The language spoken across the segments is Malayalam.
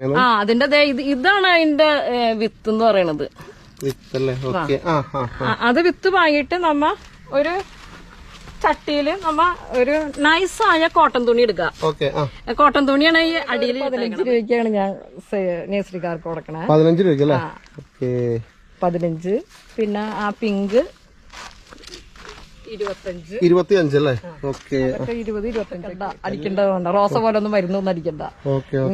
ആ അതിന്റെ ദേ ഇതാണ് അതിന്റെ വിത്ത് എന്ന് പറയണത്. വിത്തല്ലേ? ഓക്കെ. ആ ആ ആ, അത് വിത്ത് വാങ്ങിയിട്ട് നമ്മ ഒരു ചട്ടിയിൽ നമ്മ ഒരു നൈസായ കോട്ടൺ തുണി എടുക്കുക ഓക്കെ കോട്ടൺ തുണിയാണ് ഈ അടിയിൽ പതിനഞ്ച് രൂപയ്ക്കാണ് ഞാൻ നേഴ്സറിക്കാർക്ക് കൊടുക്കണേ. പതിനഞ്ച് രൂപ പതിനഞ്ച്. പിന്നെ ആ പിങ്ക് ഇരുപത്തി അഞ്ചല്ലേ ഓക്കെ. ഇരുപത് ഇരുപത്തഞ്ച്. അടിക്കേണ്ടതുണ്ട് റോസ പോലെ ഒന്നും മരുന്നൊന്നും അടിക്കണ്ട.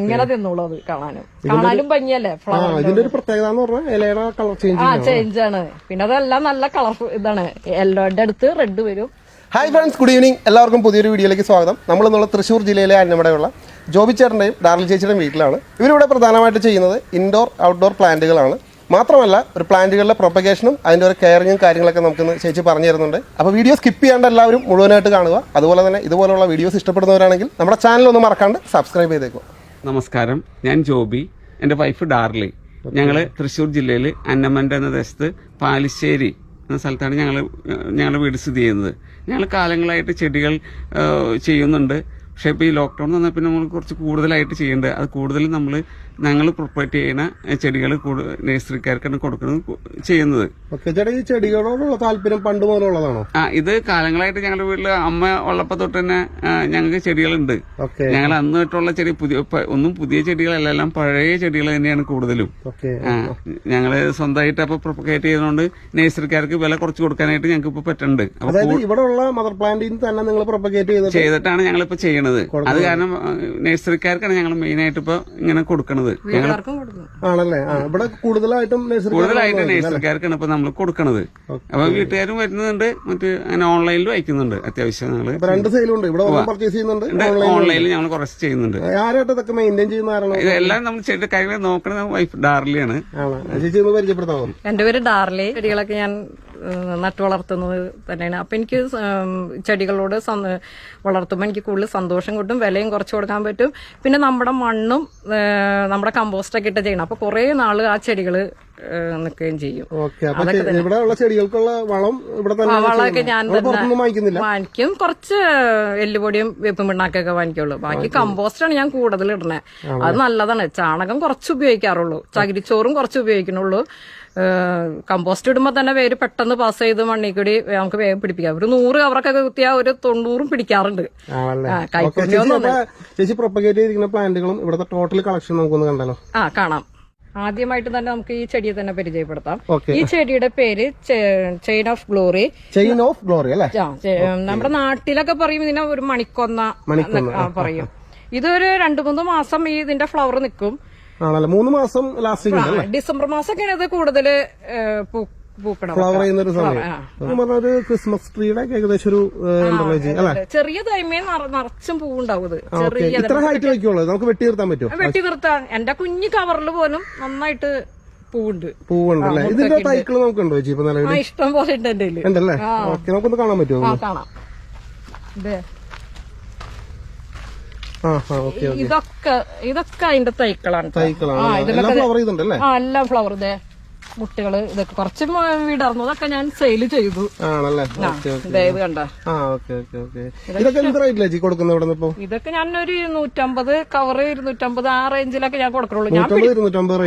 ഇങ്ങനെ തിന്നോളൂ അത് കാണാനും. കാണാനും ഭംഗിയല്ലേ? ഫ്ലവർ ഇതിന്റെ ഒരു പ്രത്യേകത എന്ന് പറഞ്ഞാൽ ഇലയുടെ കളർ ചേഞ്ച് ആ ചേഞ്ച് ആണ്. പിന്നെ അതെല്ലാം നല്ല കളർഫുൾ ഇതാണ്. യെല്ലോന്റെ അടുത്ത് റെഡ് വരും. ഹായ് ഫ്രണ്ട്സ് ഗുഡ് ഈവനിങ് എല്ലാവർക്കും പുതിയൊരു വീഡിയോയിലേക്ക് സ്വാഗതം. നമ്മൾ നമ്മളെന്നുള്ള തൃശ്ശൂർ ജില്ലയിലെ അന്നമടയുള്ള ജോബി ചേട്ടന്റെയും ഡാർലി ചേച്ചിയുടെയും വീട്ടിലാണ്. ഇവരിവിടെ പ്രധാനമായിട്ട് ചെയ്യുന്നത് ഇൻഡോർ ഔട്ട്ഡോർ പ്ലാന്റുകളാണ് മാത്രമല്ല ഒരു പ്ലാന്റുകളുടെ പ്രൊപ്പഗേഷനും അതിന്റെ ഒരു കെയറിങ്ങും കാര്യങ്ങളൊക്കെ നമുക്കിന്ന് ചേച്ചി പറഞ്ഞു തരുന്നുണ്ട്. അപ്പോൾ വീഡിയോ സ്കിപ്പ് ചെയ്യാണ്ട് എല്ലാവരും മുഴുവനായിട്ട് കാണുക. അതുപോലെ തന്നെ ഇതുപോലുള്ള വീഡിയോസ് ഇഷ്ടപ്പെടുന്നവരാണെങ്കിൽ നമ്മുടെ ചാനൽ ഒന്ന് മറക്കാണ്ട് സബ്സ്ക്രൈബ് ചെയ്തേക്കുക. നമസ്കാരം. ഞാൻ ജോബി. എന്റെ വൈഫ് ഡാർലി. ഞങ്ങൾ തൃശ്ശൂർ ജില്ലയിൽ അന്നമന്റെ എന്ന ദേശത്ത് പാലിശ്ശേരി എന്ന സ്ഥലത്താണ് ഞങ്ങൾ ഞങ്ങളുടെ വീട് സ്ഥിതി ചെയ്യുന്നത്. ഞങ്ങൾ കാലങ്ങളായിട്ട് ചെടികൾ ചെയ്യുന്നുണ്ട്. പക്ഷേ ഇപ്പോൾ ഈ ലോക്ക്ഡൗൺ വന്നാൽ പിന്നെ നമ്മൾ കുറച്ച് കൂടുതലായിട്ട് ചെയ്യേണ്ടത് അത് കൂടുതലും നമ്മൾ ഞങ്ങൾ പ്രൊപ്പറേറ്റ് ചെയ്യുന്ന ചെടികൾ നഴ്സറിക്കാർക്കാണ് കൊടുക്കുന്നത് ചെയ്യുന്നത്. ഈ ചെടികളോടുള്ള താല്പര്യം പണ്ട് മുതലുള്ളതാണോ? ആ ഇത് കാലങ്ങളായിട്ട് ഞങ്ങളുടെ വീട്ടിൽ അമ്മ ഉള്ളപ്പോ തൊട്ട് തന്നെ ഞങ്ങൾക്ക് ചെടികളുണ്ട്. ഞങ്ങൾ അന്ന് തൊട്ടുള്ള ചെടി പുതിയ ഒന്നും പുതിയ ചെടികളല്ല എല്ലാം പഴയ ചെടികൾ തന്നെയാണ് കൂടുതലും. ഞങ്ങൾ സ്വന്തമായിട്ട് അപ്പൊ പ്രൊപ്പഗേറ്റ് ചെയ്യുന്നതുകൊണ്ട് നഴ്സറിക്കാർക്ക് വില കുറച്ച് കൊടുക്കാനായിട്ട് ഞങ്ങൾക്ക് ഇപ്പൊ പറ്റുന്നുണ്ട് ഇവിടെ ഉള്ള മദർ പ്ലാന്റിൽ തന്നെ നിങ്ങൾ പ്രൊപ്പഗേറ്റ് ചെയ്തിട്ട് ചെയ്തിട്ടാണ് ഞങ്ങൾ ഇപ്പൊ ചെയ്യണത്. അത് കാരണം നഴ്സറിക്കാർക്കാണ് ഞങ്ങൾ മെയിൻ ആയിട്ട് ഇപ്പൊ ഇങ്ങനെ കൊടുക്കണത് ഞങ്ങൾ ആണല്ലേ? ഇവിടെ കൂടുതലായിട്ടും നഴ്സറി കൂടുതലായിട്ട് നേഴ്സറിക്കാർക്കാണ് ഇപ്പൊ നമ്മൾ കൊടുക്കണത്. അപ്പൊ വീട്ടുകാരും വരുന്നുണ്ട് മറ്റ് അങ്ങനെ ഓൺലൈനിലും അയക്കുന്നുണ്ട് അത്യാവശ്യം ഞങ്ങൾ. ഇപ്പൊ രണ്ട് സൈലുണ്ട് ഇവിടെ പർച്ചേസ് ചെയ്യുന്നുണ്ട് ഓൺലൈനിൽ ഞങ്ങൾ കുറച്ച് ചെയ്യുന്നുണ്ട്. ആരായിട്ട് ഇതൊക്കെ മെയിന്റെയിൻ ചെയ്യുന്ന എല്ലാം ഇതെല്ലാം നമ്മൾ ചെടി കാര്യങ്ങൾ നോക്കണത് വൈഫ് ഡാർലിയാണ്. ആണ്? ചേച്ചി പരിചയപ്പെടുത്താമോ എന്റെ പേര് ഡാർലി. ചെടികളൊക്കെ ഞാൻ ഏഹ്, നട്ടു വളർത്തുന്നത് തന്നെയാണ്. അപ്പം എനിക്ക് ചെടികളോട് വളർത്തുമ്പോൾ എനിക്ക് കൂടുതൽ സന്തോഷം കിട്ടും വിലയും കുറച്ച് കൊടുക്കാൻ പറ്റും. പിന്നെ നമ്മുടെ മണ്ണും നമ്മുടെ കമ്പോസ്റ്റൊക്കെ ഇട്ട് ചെയ്യണം. അപ്പോൾ കുറേ നാൾ ആ ചെടികൾ നിൽക്കുകയും ചെയ്യും. ഇവിടെ ഉള്ള ചെടികൾക്കുള്ള വളം ഇവിടെ തന്നെ വളമൊക്കെ ഞാൻ വാങ്ങിക്കുന്നില്ല? വാങ്ങിക്കും. കുറച്ച് എല്ലുപൊടിയും വേപ്പും പിണ്ണാക്കൊക്കെ വാങ്ങിക്കുള്ളൂ. ബാക്കി ആണ് ഞാൻ കൂടുതൽ ഇടണേ അത് നല്ലതാണ്. ചാണകം കുറച്ച് ഉപയോഗിക്കാറുള്ളൂ. ചകിരിച്ചോറും കുറച്ച് ഉപയോഗിക്കണുള്ളൂ കമ്പോസ്റ്റ് ഇടുമ്പോൾ തന്നെ വേര് പെട്ടെന്ന് പാസ് ചെയ്ത് മണ്ണിൽ കൂടി നമുക്ക് വേഗം പിടിപ്പിക്കാം. ഒരു നൂറ് കവറൊക്കെ കുത്തിയാൽ ഒരു തൊണ്ണൂറും പിടിക്കാറുണ്ട്. ഓക്കെ ചേച്ചി പ്രൊപ്പഗേറ്റ് ചെയ്തിരിക്കുന്ന പ്ലാന്റുകളും ഇവിടുത്തെ ടോട്ടൽ കളക്ഷൻ നമുക്കൊന്ന് കണ്ടാലോ? ആ കാണാം. ആദ്യമായിട്ട് തന്നെ നമുക്ക് ഈ ചെടിയെ തന്നെ പരിചയപ്പെടുത്താം. ഈ ചെടിയുടെ പേര് chain of glory chain of glory അല്ലേ? നമ്മുടെ നാട്ടിലൊക്കെ പറയും ഇതിനെ ഒരു മണിക്കൊന്ന പറയും. ഇതൊരു രണ്ടു മൂന്ന് മാസം ഈ ഇതിന്റെ ഫ്ലവർ നിൽക്കും. മൂന്ന് മാസം ലാസ്റ്റിംഗ് ഡിസംബർ മാസമൊക്കെയാണ് ഇത് കൂടുതൽ ഫ്ലവർ ചെയ്യുന്ന ഒരു സമയം. ഒരു ക്രിസ്മസ് ട്രീയുടെ ഏകദേശം ഒരു ചെറിയ തൈമേ നിറ- നിറച്ചും പൂവുണ്ടാവും ഇത്ര ഹൈറ്റ് വെക്കുള്ളൂ. നമുക്ക് വെട്ടി നിർത്താൻ പറ്റുമോ? വെട്ടി നിർത്താൻ എന്റെ കുഞ്ഞു കവറിൽ പോലും നന്നായിട്ട് പൂവുണ്ട്. പൂവുണ്ടല്ലേ ഇതിന്റെ തൈക്കൾ നമുക്കുണ്ടോ ചേച്ചി ഇപ്പൊ നല്ല നിലവിൽ ഇഷ്ടം പോലെ ഉണ്ട് എന്റെ. ഉണ്ടല്ലേ? ഓക്കെ നമുക്കൊന്ന് കാണാൻ പറ്റുമോ കാണാം. ഇതൊക്കെ ഇതൊക്കെ അതിന്റെ തൈക്കളാണ്. തൈക്കളാണ് എല്ലാം ഫ്ലവർ ചെയ്തിട്ടുണ്ടല്ലേ? ആ എല്ലാം ഫ്ലവർ ഇതേ മുട്ടുകൾ ഇതൊക്കെ കുറച്ച് വീടർന്നു. അതൊക്കെ ഞാൻ സെയിൽ ചെയ്തു. ആണല്ലേ? ഇത് കണ്ട. ഇതൊക്കെ എന്ത് റേറ്റില്ല ചേച്ചി കൊടുക്കുന്നത് ഇവിടെ നിന്ന് ഇപ്പൊ? ഇതൊക്കെ ഞാൻ ഒരു നൂറ്റമ്പത് കവർ ഇരുന്നൂറ്റമ്പത് ആ റേഞ്ചിലൊക്കെ ഞാൻ കൊടുക്കുള്ളൂ ഞാൻ ഇരുന്നൂറ്റമ്പത്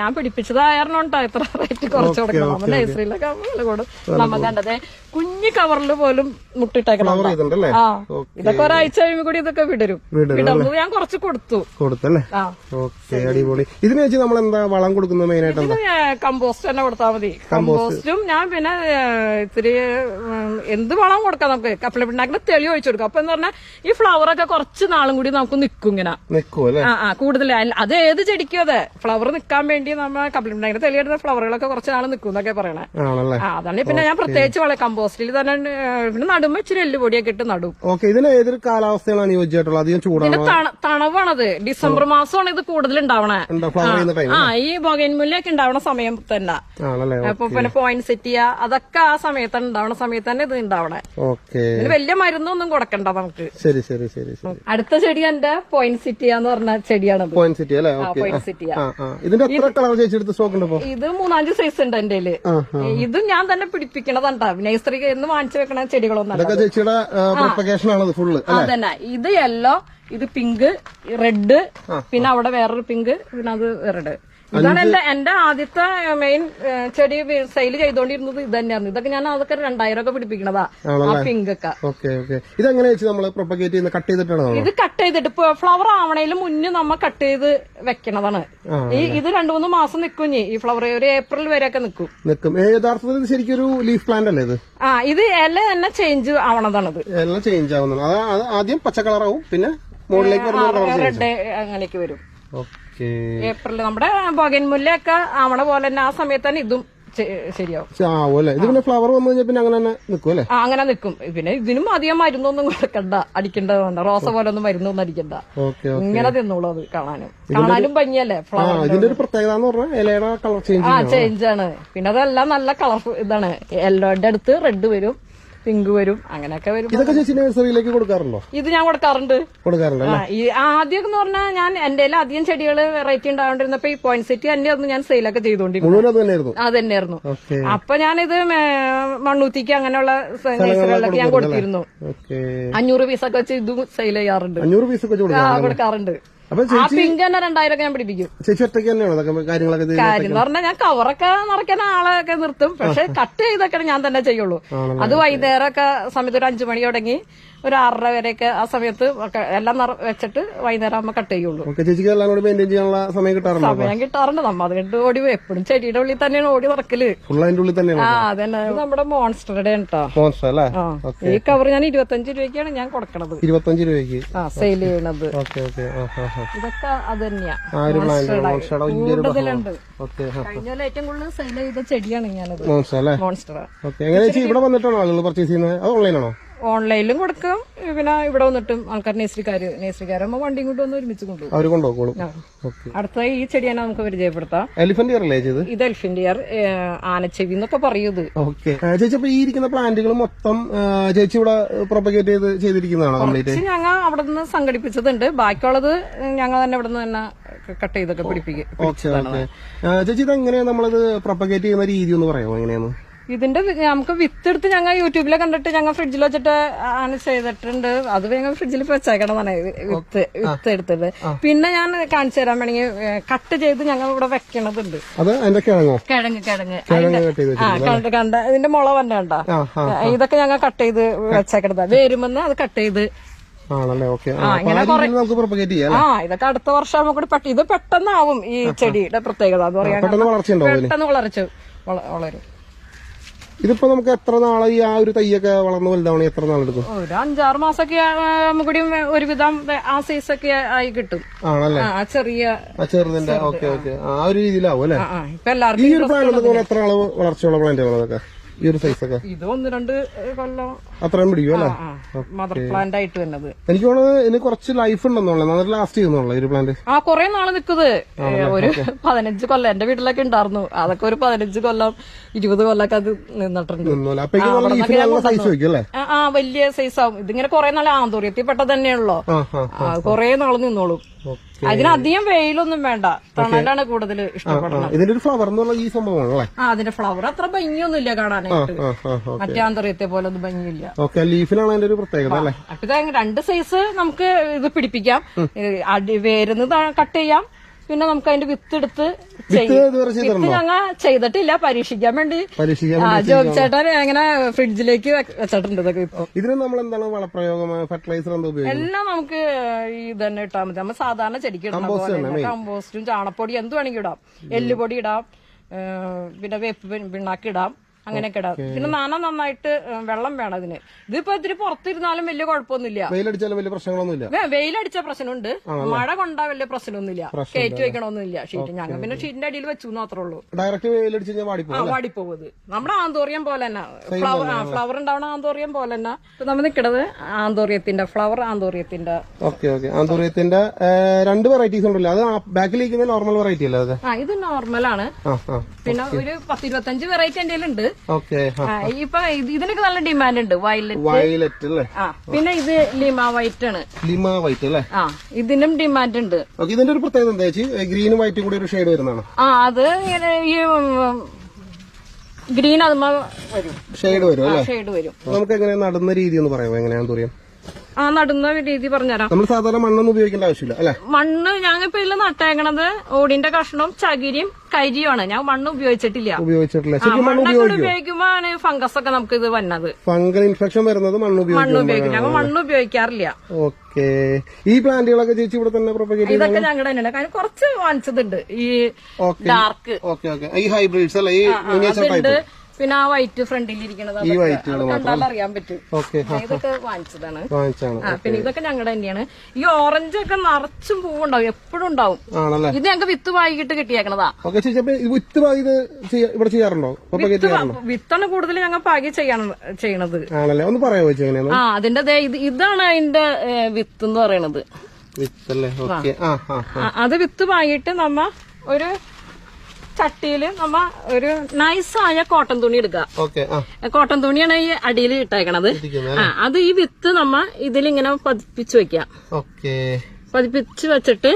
ഞാൻ പിടിപ്പിച്ചതായിരുന്നു കേട്ടോ ഇത്ര റേറ്റ് കുറച്ച് കൊടുക്കണം നമ്മൾ നഴ്സറിയിലൊക്കെ നമുക്ക് കണ്ടതേ കുഞ്ഞു കവറിൽ പോലും മുട്ടിട്ടേക്കണം ആ. ഇതൊക്കെ ഒരാഴ്ച കഴിയുമ്പോൾ കൂടി ഇതൊക്കെ വിടരും. വിടർന്നത് ഞാൻ കുറച്ച് കൊടുത്തു. കൊടുത്തല്ലേ? ഓക്കെ അടിപൊളി. ഇതിന് വെച്ച് നമ്മൾ എന്താ വളം കൊടുക്കുന്നത് മെയിൻ ആയിട്ട് കമ്പോസ്റ്റ് തന്നെ കൊടുത്താൽ മതി. കമ്പോസ്റ്റും ഞാൻ പിന്നെ ഇത്തിരി എന്ത് വളം കൊടുക്കാം നമുക്ക്? കപ്പിള പിണ്ണാക്കിന് തെളി ഒഴിച്ചു കൊടുക്കാം. അപ്പൊ എന്ന് പറഞ്ഞാൽ ഈ ഫ്ലവർ ഒക്കെ കുറച്ച് നാളും കൂടി നമുക്ക് നിൽക്കും ഇങ്ങനെ. ആ കൂടുതൽ അത് ഏത് ചെടിക്കും അതെ. ഫ്ലവർ നിൽക്കാൻ വേണ്ടി നമ്മൾ കപ്പിള പിണ്ണാക്കിന് തെളിയെടുത്ത ഫ്ലവറുകളൊക്കെ കുറച്ച് നാൾ നിൽക്കും എന്നൊക്കെ പറയണേ. അതാണ് പിന്നെ ഞാൻ പ്രത്യേകിച്ച് വള കമ്പോസ്റ്റിൽ തന്നെ പിന്നെ നടുമ്പോ ഇച്ചിരി എല്ലുപൊടിയൊക്കെ ഇട്ട് നടും. ഓക്കെ ഇതിന് ഏതൊരു കാലാവസ്ഥയാണ് അധികം ചൂടാണോ? തണവാണത്. ഡിസംബർ മാസമാണ് ഇത് കൂടുതൽ ഉണ്ടാവണേ. ആ ഈ ബൊഗൈൻമുല്ലയൊക്കെ ഉണ്ടാവണ സമയം തന്നെ. അപ്പൊ പിന്നെ പോയിന്റ് സെറ്റ് ചെയ്യുക അതൊക്കെ ആ സമയത്താണ് ഉണ്ടാവണ സമയത്ത് തന്നെ ഇത് ഉണ്ടാവണേ. ഓക്കെ. ഇതിന് വലിയ മരുന്നൊന്നും കൊടുക്കണ്ട നമുക്ക്. ശരി ശരി ശരി അടുത്ത ചെടി എന്റെ പോയിന്റ് സെറ്റ് ചെയ്യാന്ന് പറഞ്ഞ ചെടിയാണ് പോയിന്റ് സിറ്റി അല്ലേ? പോയിന്റ് സെറ്റ് ആ ആ ഇതിന്റെ എത്ര കളർ ചേച്ചി എടുത്ത് സ്റ്റോക്ക് ഉണ്ട് ഇത് മൂന്നാഞ്ച് സൈസ് ഉണ്ട് എന്റെ ഇത് ഞാൻ തന്നെ പിടിപ്പിക്കണതാണ്ടാ നൈസറി നഴ്സറി എന്ന് വാങ്ങിച്ചു വെക്കണ ചെടികളൊന്നും അതന്നെ. ഇത് യെല്ലോ ഇത് പിങ്ക് റെഡ് പിന്നെ അവിടെ വേറൊരു പിങ്ക് പിന്നെ അത് റെഡ് ഇതാണ് എന്റെ എന്റെ ആദ്യത്തെ മെയിൻ ചെടി സെയിൽ ചെയ്തോണ്ടിരുന്നത് ഇത് തന്നെയായിരുന്നു ഇതൊക്കെ ഞാൻ അതൊക്കെ രണ്ടായിരം ഒക്കെ പിടിപ്പിക്കണതാ. ആ പിങ്ക് ഒക്കെ. Okay okay. ഇതെങ്ങനെ ചേച്ചി നമ്മൾ പ്രൊപ്പഗേറ്റ് ചെയ്യുന്ന കട്ട് ചെയ്തിട്ടാണോ ഇത് കട്ട് ചെയ്തിട്ട് ഇപ്പൊ ഫ്ലവർ ആവണേലും മുന്നേ നമ്മ കട്ട് ചെയ്ത് വെക്കണതാണ്. ഈ ഇത് രണ്ടു മൂന്ന് മാസം നിക്കും ഈ ഫ്ലവർ ഒരു ഏപ്രിൽ വരെ ഒക്കെ നിക്കും. യഥാർത്ഥത്തിൽ ഇത് ശരിക്കും ഒരു ലീഫ് പ്ലാന്റ് അല്ലേ ഇത്? ആ ഇത് ഇല തന്നെ ചേഞ്ച് ആവണതാണത്. ഇല ചേഞ്ച് ആവുന്നത്. അത് അത് ആദ്യം പച്ച കളറാവും പിന്നെ മുകളിലേക്ക് റെഡ് അങ്ങനെയൊക്കെ വരും. ഓക്കെ. ഏപ്രിൽ നമ്മുടെ പകൻമുല്ലൊക്കെ ആവണ പോലെ തന്നെ ആ സമയത്ത് തന്നെ ഇതും ശരിയാവും. ഇത് പിന്നെ ഫ്ലവർ വന്നു കഴിഞ്ഞാൽ പിന്നെ അങ്ങനെ തന്നെ നിൽക്കും അല്ലേ? അങ്ങനെ നിൽക്കും പിന്നെ ഇതിനും അധികം മരുന്നൊന്നും കൊടുക്കണ്ട. അടിക്കേണ്ടത് വേണ്ട. റോസ പോലെ ഒന്നും മരുന്നൊന്നും അടിക്കണ്ട. ഇങ്ങനെ തിന്നോളൂ അത് കാണാനും. കാണാനും ഭംഗിയല്ലേ? ഫ്ലവർ ഇതിന്റെ ഒരു പ്രത്യേകത എന്ന് പറഞ്ഞാൽ ഇലയുടെ കളർ ചേഞ്ച് ആ ചേഞ്ച് ആണ്. പിന്നെ അതെല്ലാം നല്ല കളർഫുൾ ഇതാണ്. യെല്ലോന്റെ അടുത്ത് റെഡ് വരും. പിങ്ക് വരും. അങ്ങനെയൊക്കെ വരും. ഇതൊക്കെ ചേച്ചി നഴ്സറിയിലേക്ക് കൊടുക്കാറുണ്ടോ? ഇത് ഞാൻ കൊടുക്കാറുണ്ട്. കൊടുക്കാറുണ്ട് ഈ ആദ്യം എന്ന് പറഞ്ഞാൽ ഞാൻ എന്റെ അധികം ചെടികൾ വെറൈറ്റി ഉണ്ടായോണ്ടിരുന്നപ്പോ ഈ പോയിന്റ് സെറ്റ് തന്നെയായിരുന്നു ഞാൻ സെയിലൊക്കെ ചെയ്തോണ്ടിരുന്നു അത് തന്നെയായിരുന്നു അപ്പൊ ഞാനിത് മണ്ണൂത്തിക്ക് അങ്ങനെയുള്ള നഴ്സറികളിലൊക്കെ ഞാൻ കൊടുത്തിരുന്നു. അഞ്ഞൂറ് പീസൊക്കെ വെച്ച് ഇതും സെയിൽ ചെയ്യാറുണ്ട്. അഞ്ഞൂറ് പീസൊക്കെ കൊടുക്കാറുണ്ട്. ആ പിങ്ക് തന്നെ രണ്ടായിരം ഒക്കെ ഞാൻ പിടിപ്പിക്കും. ചേച്ചി ഒറ്റയ്ക്ക് തന്നെയാണോ അതൊക്കെ കാര്യങ്ങളൊക്കെ ഇത് കാര്യം എന്ന് പറഞ്ഞാൽ ഞാൻ കവറൊക്കെ നിറയ്ക്കാൻ ആളൊക്കെ നിർത്തും. പക്ഷെ കട്ട് ചെയ്തൊക്കെ ഞാൻ തന്നെ ചെയ്യുള്ളൂ. അത് വൈകുന്നേരമൊക്കെ സമയത്ത് ഒരു അഞ്ചു മണി തുടങ്ങി. ഒരു ആറര വരെയൊക്കെ ആ സമയത്ത് എല്ലാം വെച്ചിട്ട് വൈകുന്നേരം ആകുമ്പോൾ കട്ട് ചെയ്യുള്ളൂ. ചേച്ചിക്ക് എല്ലാം കൂടി മെയിന്റെയിൻ ചെയ്യാനുള്ള സമയം കിട്ടാറുണ്ട് സമയം കിട്ടാറുണ്ട്. നമ്മ അത് കണ്ട് ഓടി എപ്പോഴും ചെടിയുടെ ഉള്ളിൽ തന്നെയാണ് ഓടി നടക്കൽ. ഉള്ളിൽ തന്നെയാണ് ആ അതന്നെ. നമ്മുടെ മോൺസ്റ്ററുടെ കേട്ടോ മോൺസ്റ്റർ അല്ലേ? ഈ കവർ ഞാൻ ഇരുപത്തഞ്ച് രൂപയ്ക്കാണ് ഞാൻ കൊടുക്കണത്. ഇരുപത്തഞ്ച് രൂപയ്ക്ക്? ആ സെയിൽ ചെയ്യണത്. ഇതൊക്കെ അത് തന്നെയാ കൂടുതലുണ്ട്. കഴിഞ്ഞ ഏറ്റവും കൂടുതൽ സെയിൽ ചെയ്ത ചെടിയാണ് ഞാനത്. മോൺസ്റ്റർ അല്ലേ? മോൺസ്റ്റർ എങ്ങനെ ഇവിടെ വന്നിട്ടാണോ ആളുകൾ പർച്ചേസ് ചെയ്യുന്നത്? അത് ഓൺലൈനാണോ ഓൺലൈനിലും കൊടുക്കും. പിന്നെ ഇവിടെ വന്നിട്ടും ആൾക്കാർ നേസ്രിക്കാർ നേഴ്സറിക്കാരമ്മ വണ്ടിയും കൊണ്ട് വന്ന് ഒരുമിച്ച് കൊണ്ടുപോകും അവർ കൊണ്ടുപോകും ഓക്കെ. അടുത്ത ഈ ചെടി തന്നെ നമുക്ക് പരിചയപ്പെടുത്താം. എലിഫന്റ് ഇയർ അല്ലേ ചെയ്ത് ഇത്? എലിഫന്റ് ഇയർ ആനച്ചെവി എന്നൊക്കെ പറയൂത് ഓക്കെ. ചേച്ചി അപ്പൊ ഈ ഇരിക്കുന്ന പ്ലാന്റുകൾ മൊത്തം ചേച്ചി ഇവിടെ പ്രൊപ്പഗേറ്റ് ചെയ്ത് ചെയ്തിരിക്കുന്നതാണോ കംപ്ലീറ്റ് ഞങ്ങൾ അവിടെ നിന്ന് സംഘടിപ്പിച്ചതുണ്ട്. ബാക്കിയുള്ളത് ഞങ്ങൾ തന്നെ ഇവിടെ നിന്ന് തന്നെ കട്ട് ചെയ്തൊക്കെ പിടിപ്പിക്കും ചേച്ചി ഇത് എങ്ങനെയാ നമ്മളത് പ്രൊപ്പഗേറ്റ് ചെയ്യുന്ന രീതി ഒന്ന് പറയാമോ? എങ്ങനെയാന്ന്? ഇതിന്റെ നമുക്ക് നമുക്ക് വിത്തെടുത്ത് ഞങ്ങൾ യൂട്യൂബിലെ കണ്ടിട്ട് ഞങ്ങൾ ഫ്രിഡ്ജിൽ വെച്ചിട്ട് ആണ് ചെയ്തിട്ടുണ്ട്. അത് ഞങ്ങൾ ഫ്രിഡ്ജിൽ വെച്ചേക്കണതാണ് വിത്ത് വിത്ത് എടുത്തത്. പിന്നെ ഞാൻ കാണിച്ചു തരാൻ വേണമെങ്കിൽ കട്ട് ചെയ്ത് ഞങ്ങൾ ഇവിടെ വെക്കണതുണ്ട്. കിഴങ്ങോ? കിഴങ്ങ് കണ്ട് കണ്ട. ഇതിന്റെ മുള തന്നെ കണ്ട? ഇതൊക്കെ ഞങ്ങൾ കട്ട് ചെയ്ത് വെച്ചേക്കണതാ. വേരുമെന്ന് അത് കട്ട് ചെയ്ത്. ആണല്ലേ ഓക്കെ. ആ ഇതൊക്കെ അടുത്ത വർഷം നമുക്ക് ഇത് പെട്ടെന്നാവും ഈ ചെടിയുടെ പ്രത്യേകത എന്ന് പറയാൻ പെട്ടെന്ന് വളർച്ച വളരും. ഇതിപ്പോ നമുക്ക് എത്ര നാളെ ഈ ആ ഒരു തയ്യൊക്കെ വളർന്ന് വലുതാവണേ എത്ര നാളെടുക്കും? ഒരു അഞ്ചാറ് മാസമൊക്കെ കൂടിയും ഒരുവിധം ആ സൈസ് ഒക്കെ ആയി കിട്ടും. ആണല്ലേ? ചെറിയ ചെറുതിന്റെ ഓക്കെ ഓക്കെ. ആ. ഒരു രീതിയിലാവും അല്ലേ? ഈ ഒരു പ്ലാന്റ് എത്ര അളവ് വളർച്ചയുള്ള പ്ലാന്റ് ഈ ഒരു സൈസ് ഒക്കെ ഇത് ഒന്ന് രണ്ട് കൊല്ലം അത്രയും പിടിക്കും അല്ലേ? മദർ പ്ലാന്റ് ആയിട്ട് വന്നത്. എനിക്ക് തോന്നുന്നത് ഇതിന് കുറച്ച് ലൈഫ് ഉണ്ടെന്നുള്ളത് നന്നായിട്ട് ലാസ്റ്റ് ചെയ്യുന്നുള്ള ഒരു പ്ലാന്റ് ആ കൊറേ നാൾ നിക്കുന്നത് ഒരു പതിനഞ്ച് കൊല്ലം എന്റെ വീട്ടിലൊക്കെ ഉണ്ടായിരുന്നു. അതൊക്കെ ഒരു പതിനഞ്ച് കൊല്ലം ഇരുപത് കൊല്ലൊക്കെ അത് നിന്നിട്ടുണ്ട്. ആ, വലിയ സൈസ് ആവും. ഇതിങ്ങനെ കൊറേ നാൾ ആന്തൂര്യത്തിൽ പെട്ട ആ, കൊറേ നാൾ നിന്നോളും. അതിനധികം വെയിലൊന്നും വേണ്ട. തണലാണ് കൂടുതൽ ഇഷ്ടപ്പെടുന്നത്. ഇതിന്റെ ഒരു ഫ്ലവർ എന്നുള്ള ഈ സംഭവമാണല്ലേ? ആ അതിന്റെ ഫ്ലവർ അത്ര ഭംഗിയൊന്നുമില്ല കാണാനായിട്ട്. മറ്റേ ആന്തൂര്യത്തെ പോലെ ഒന്നും ഭംഗിയില്ല. ഓക്കെ ലീഫിലാണ് അതിന്റെ ഒരു പ്രത്യേകത അല്ലേ? അട്ടുതേങ്ങ രണ്ട് സൈസ് നമുക്ക് ഇത് പിടിപ്പിക്കാം. വേരുന്ന് കട്ട് ചെയ്യാം. പിന്നെ നമുക്ക് അതിന്റെ വിത്ത് എടുത്ത് വിത്ത് ഞങ്ങൾ ചെയ്തിട്ടില്ല പരീക്ഷിക്കാൻ വേണ്ടി. ആ ചേട്ടൻ എങ്ങനെ ഫ്രിഡ്ജിലേക്ക് വെച്ചിട്ടുണ്ട് ഇതൊക്കെ ഇതിന് നമ്മൾ എന്താണ് വളപ്രയോഗം ഫെർട്ടിലൈസർ എല്ലാം നമുക്ക് ഇത് തന്നെ ഇട്ടാൽ മതി. നമ്മൾ സാധാരണ ചെടിക്ക് കമ്പോസ്റ്റും ചാണപ്പൊടി എന്ത് വേണമെങ്കിൽ ഇടാം. എല്ലുപൊടി ഇടാം. പിന്നെ വേപ്പ് പിണ്ണാക്കി ഇടാം. അങ്ങനെയൊക്കെ ഇടാം പിന്നെ നന നന്നായിട്ട് വെള്ളം വേണം അതിന്. ഇതിപ്പോ ഇത്തിരി പുറത്തിരുന്നാലും വലിയ കുഴപ്പമൊന്നുമില്ല. വെയിലടിച്ചാലും വലിയ പ്രശ്നങ്ങളൊന്നുമില്ല. വെയിലടിച്ച പ്രശ്നമുണ്ട്. മഴ കൊണ്ടാ വലിയ പ്രശ്നമൊന്നുമില്ല. കയറ്റി വെക്കണമൊന്നുമില്ല. ഷീറ്റ് ഞങ്ങൾ പിന്നെ ഷീറ്റിന്റെ അടിയിൽ വെച്ചു മാത്രമേ ഉള്ളൂ. ഡയറക്റ്റ് വെയിലടിച്ച് വാടിപ്പോവത്. നമ്മുടെ ആന്തോറിയം പോലെ തന്നെ. ഫ്ലവർ ഫ്ലവർ ഉണ്ടാവണ ആന്തോറിയം പോലെ തന്നെ. ഇപ്പൊ നമ്മൾ നിൽക്കണത് ആന്തോറിയത്തിന്റെ ഫ്ലവർ ആന്തോറിയത്തിന്റെ. ഓക്കെ ഓക്കെ ആന്തോറിയത്തിന്റെ രണ്ട് വെറൈറ്റീസ് ഉണ്ടല്ലോ. അത് ബാക്കിൽ നോർമൽ വെറൈറ്റി അല്ലേ ആ ഇത് നോർമലാണ് ആണ്. പിന്നെ ഒരു പത്തിരുപത്തഞ്ച് വെറൈറ്റി എന്റെ ഉണ്ട് ഇപ്പൊ ഇത് ഇതിനൊക്കെ നല്ല ഡിമാൻഡ് ഉണ്ട്. വയലറ്റ് വയലറ്റ് അല്ലേ? പിന്നെ ഇത് ലിമ വൈറ്റ് ആണ്. ലിമ വൈറ്റ് അല്ലേ? ആ ഇതിനും ഡിമാൻഡ് ഉണ്ട്. ഇതിന്റെ ഒരു പ്രത്യേകത എന്താ ചേച്ചി? ഗ്രീനും വൈറ്റും കൂടി ഒരു ഷെയ്ഡ് വരുന്നതാണ്? ആ അത് ഈ ഗ്രീൻ അത് വരും. ഷെയ്ഡ് വരും ഷെയ്ഡ് വരും. നമുക്ക് എങ്ങനെ നടന്ന രീതി എന്ന് പറയാമോ? എങ്ങനെയാണെന്ന് പറയാം. ആ നടുന്ന രീതി പറഞ്ഞുതരാം. നമ്മൾ സാധാരണ മണ്ണൊന്നും ഉപയോഗിക്കേണ്ട ആവശ്യമില്ല അല്ലെ? മണ്ണ് ഞങ്ങളിപ്പോ ഇതിൽ നട്ടേക്കണത് ഓടിന്റെ കഷ്ണവും ചകിരിയും കരിയുമാണ്. ഞാൻ മണ്ണ് ഉപയോഗിച്ചിട്ടില്ല. ഉപയോഗിച്ചിട്ടില്ല. മണ്ണൊക്കെ ഉപയോഗിക്കും ഉപയോഗിക്കുമ്പോഴാണ് ഫംഗസ് ഒക്കെ നമുക്ക് ഇത് വന്നത് ഫംഗൽ ഇൻഫെക്ഷൻ വരുന്നത് മണ്ണ് ഉപയോഗിക്കും ഞങ്ങൾ മണ്ണ് ഉപയോഗിക്കാറില്ല. ഓക്കെ. ഈ പ്ലാന്റുകളൊക്കെ ചേച്ചി ഇവിടെ തന്നെ പ്രൊപ്പഗേറ്റ് ഇതൊക്കെ ഞങ്ങളുടെ തന്നെയാണ്. കാരണം കുറച്ച് വാങ്ങിച്ചതുണ്ട് ഈ ഡാർക്ക്. Okay okay. ഈ ഹൈബ്രിഡ്സ് അല്ലെ? ഈ മിനിയേച്ചർ അതുണ്ട്. ടൈപ്പ്? പിന്നെ ആ വൈറ്റ് ഫ്രണ്ടിൽ ഇരിക്കുന്നത് ഈ വൈറ്റുകൾ കണ്ടാൽ അറിയാൻ പറ്റും. ഇതൊക്കെ വാങ്ങിച്ചതാണ്. വാങ്ങിച്ചാണ് പിന്നെ ഇതൊക്കെ ഞങ്ങളുടെ തന്നെയാണ്. ഈ ഓറഞ്ച് ഒക്കെ നിറച്ചും പൂവുണ്ടാവും എപ്പോഴും ഉണ്ടാവും. ഇത് ഞങ്ങൾക്ക് വിത്ത് വാങ്ങിയിട്ട് കിട്ടിയേക്കണതാ. ഓക്കെ ചേച്ചി ഇത് വിത്ത് ഇവിടെ ചെയ്യാറുണ്ടോ? വിത്താണ് കൂടുതൽ ഞങ്ങൾ പാകി ചെയ്യണം ചെയ്യണത്. ആണല്ലേ? ഒന്ന് പറയാമോ ആ അതിന്റെ ഇതാണ് അതിന്റെ വിത്ത് എന്ന് പറയണത്. വിത്ത് അല്ലേ അത് വിത്ത് വാങ്ങിയിട്ട് നമ്മ ഒരു ചട്ടിയിൽ നമ്മ ഒരു നൈസായ കോട്ടൺ തുണി എടുക്കുക കോട്ടൺ തുണിയാണ് ഈ അടിയിൽ ഇട്ടേക്കണത്. ആ അത് ഈ വിത്ത് നമ്മ ഇതിലിങ്ങനെ പതിപ്പിച്ച് വെക്കാം. ഓക്കെ പതിപ്പിച്ച് വെച്ചിട്ട്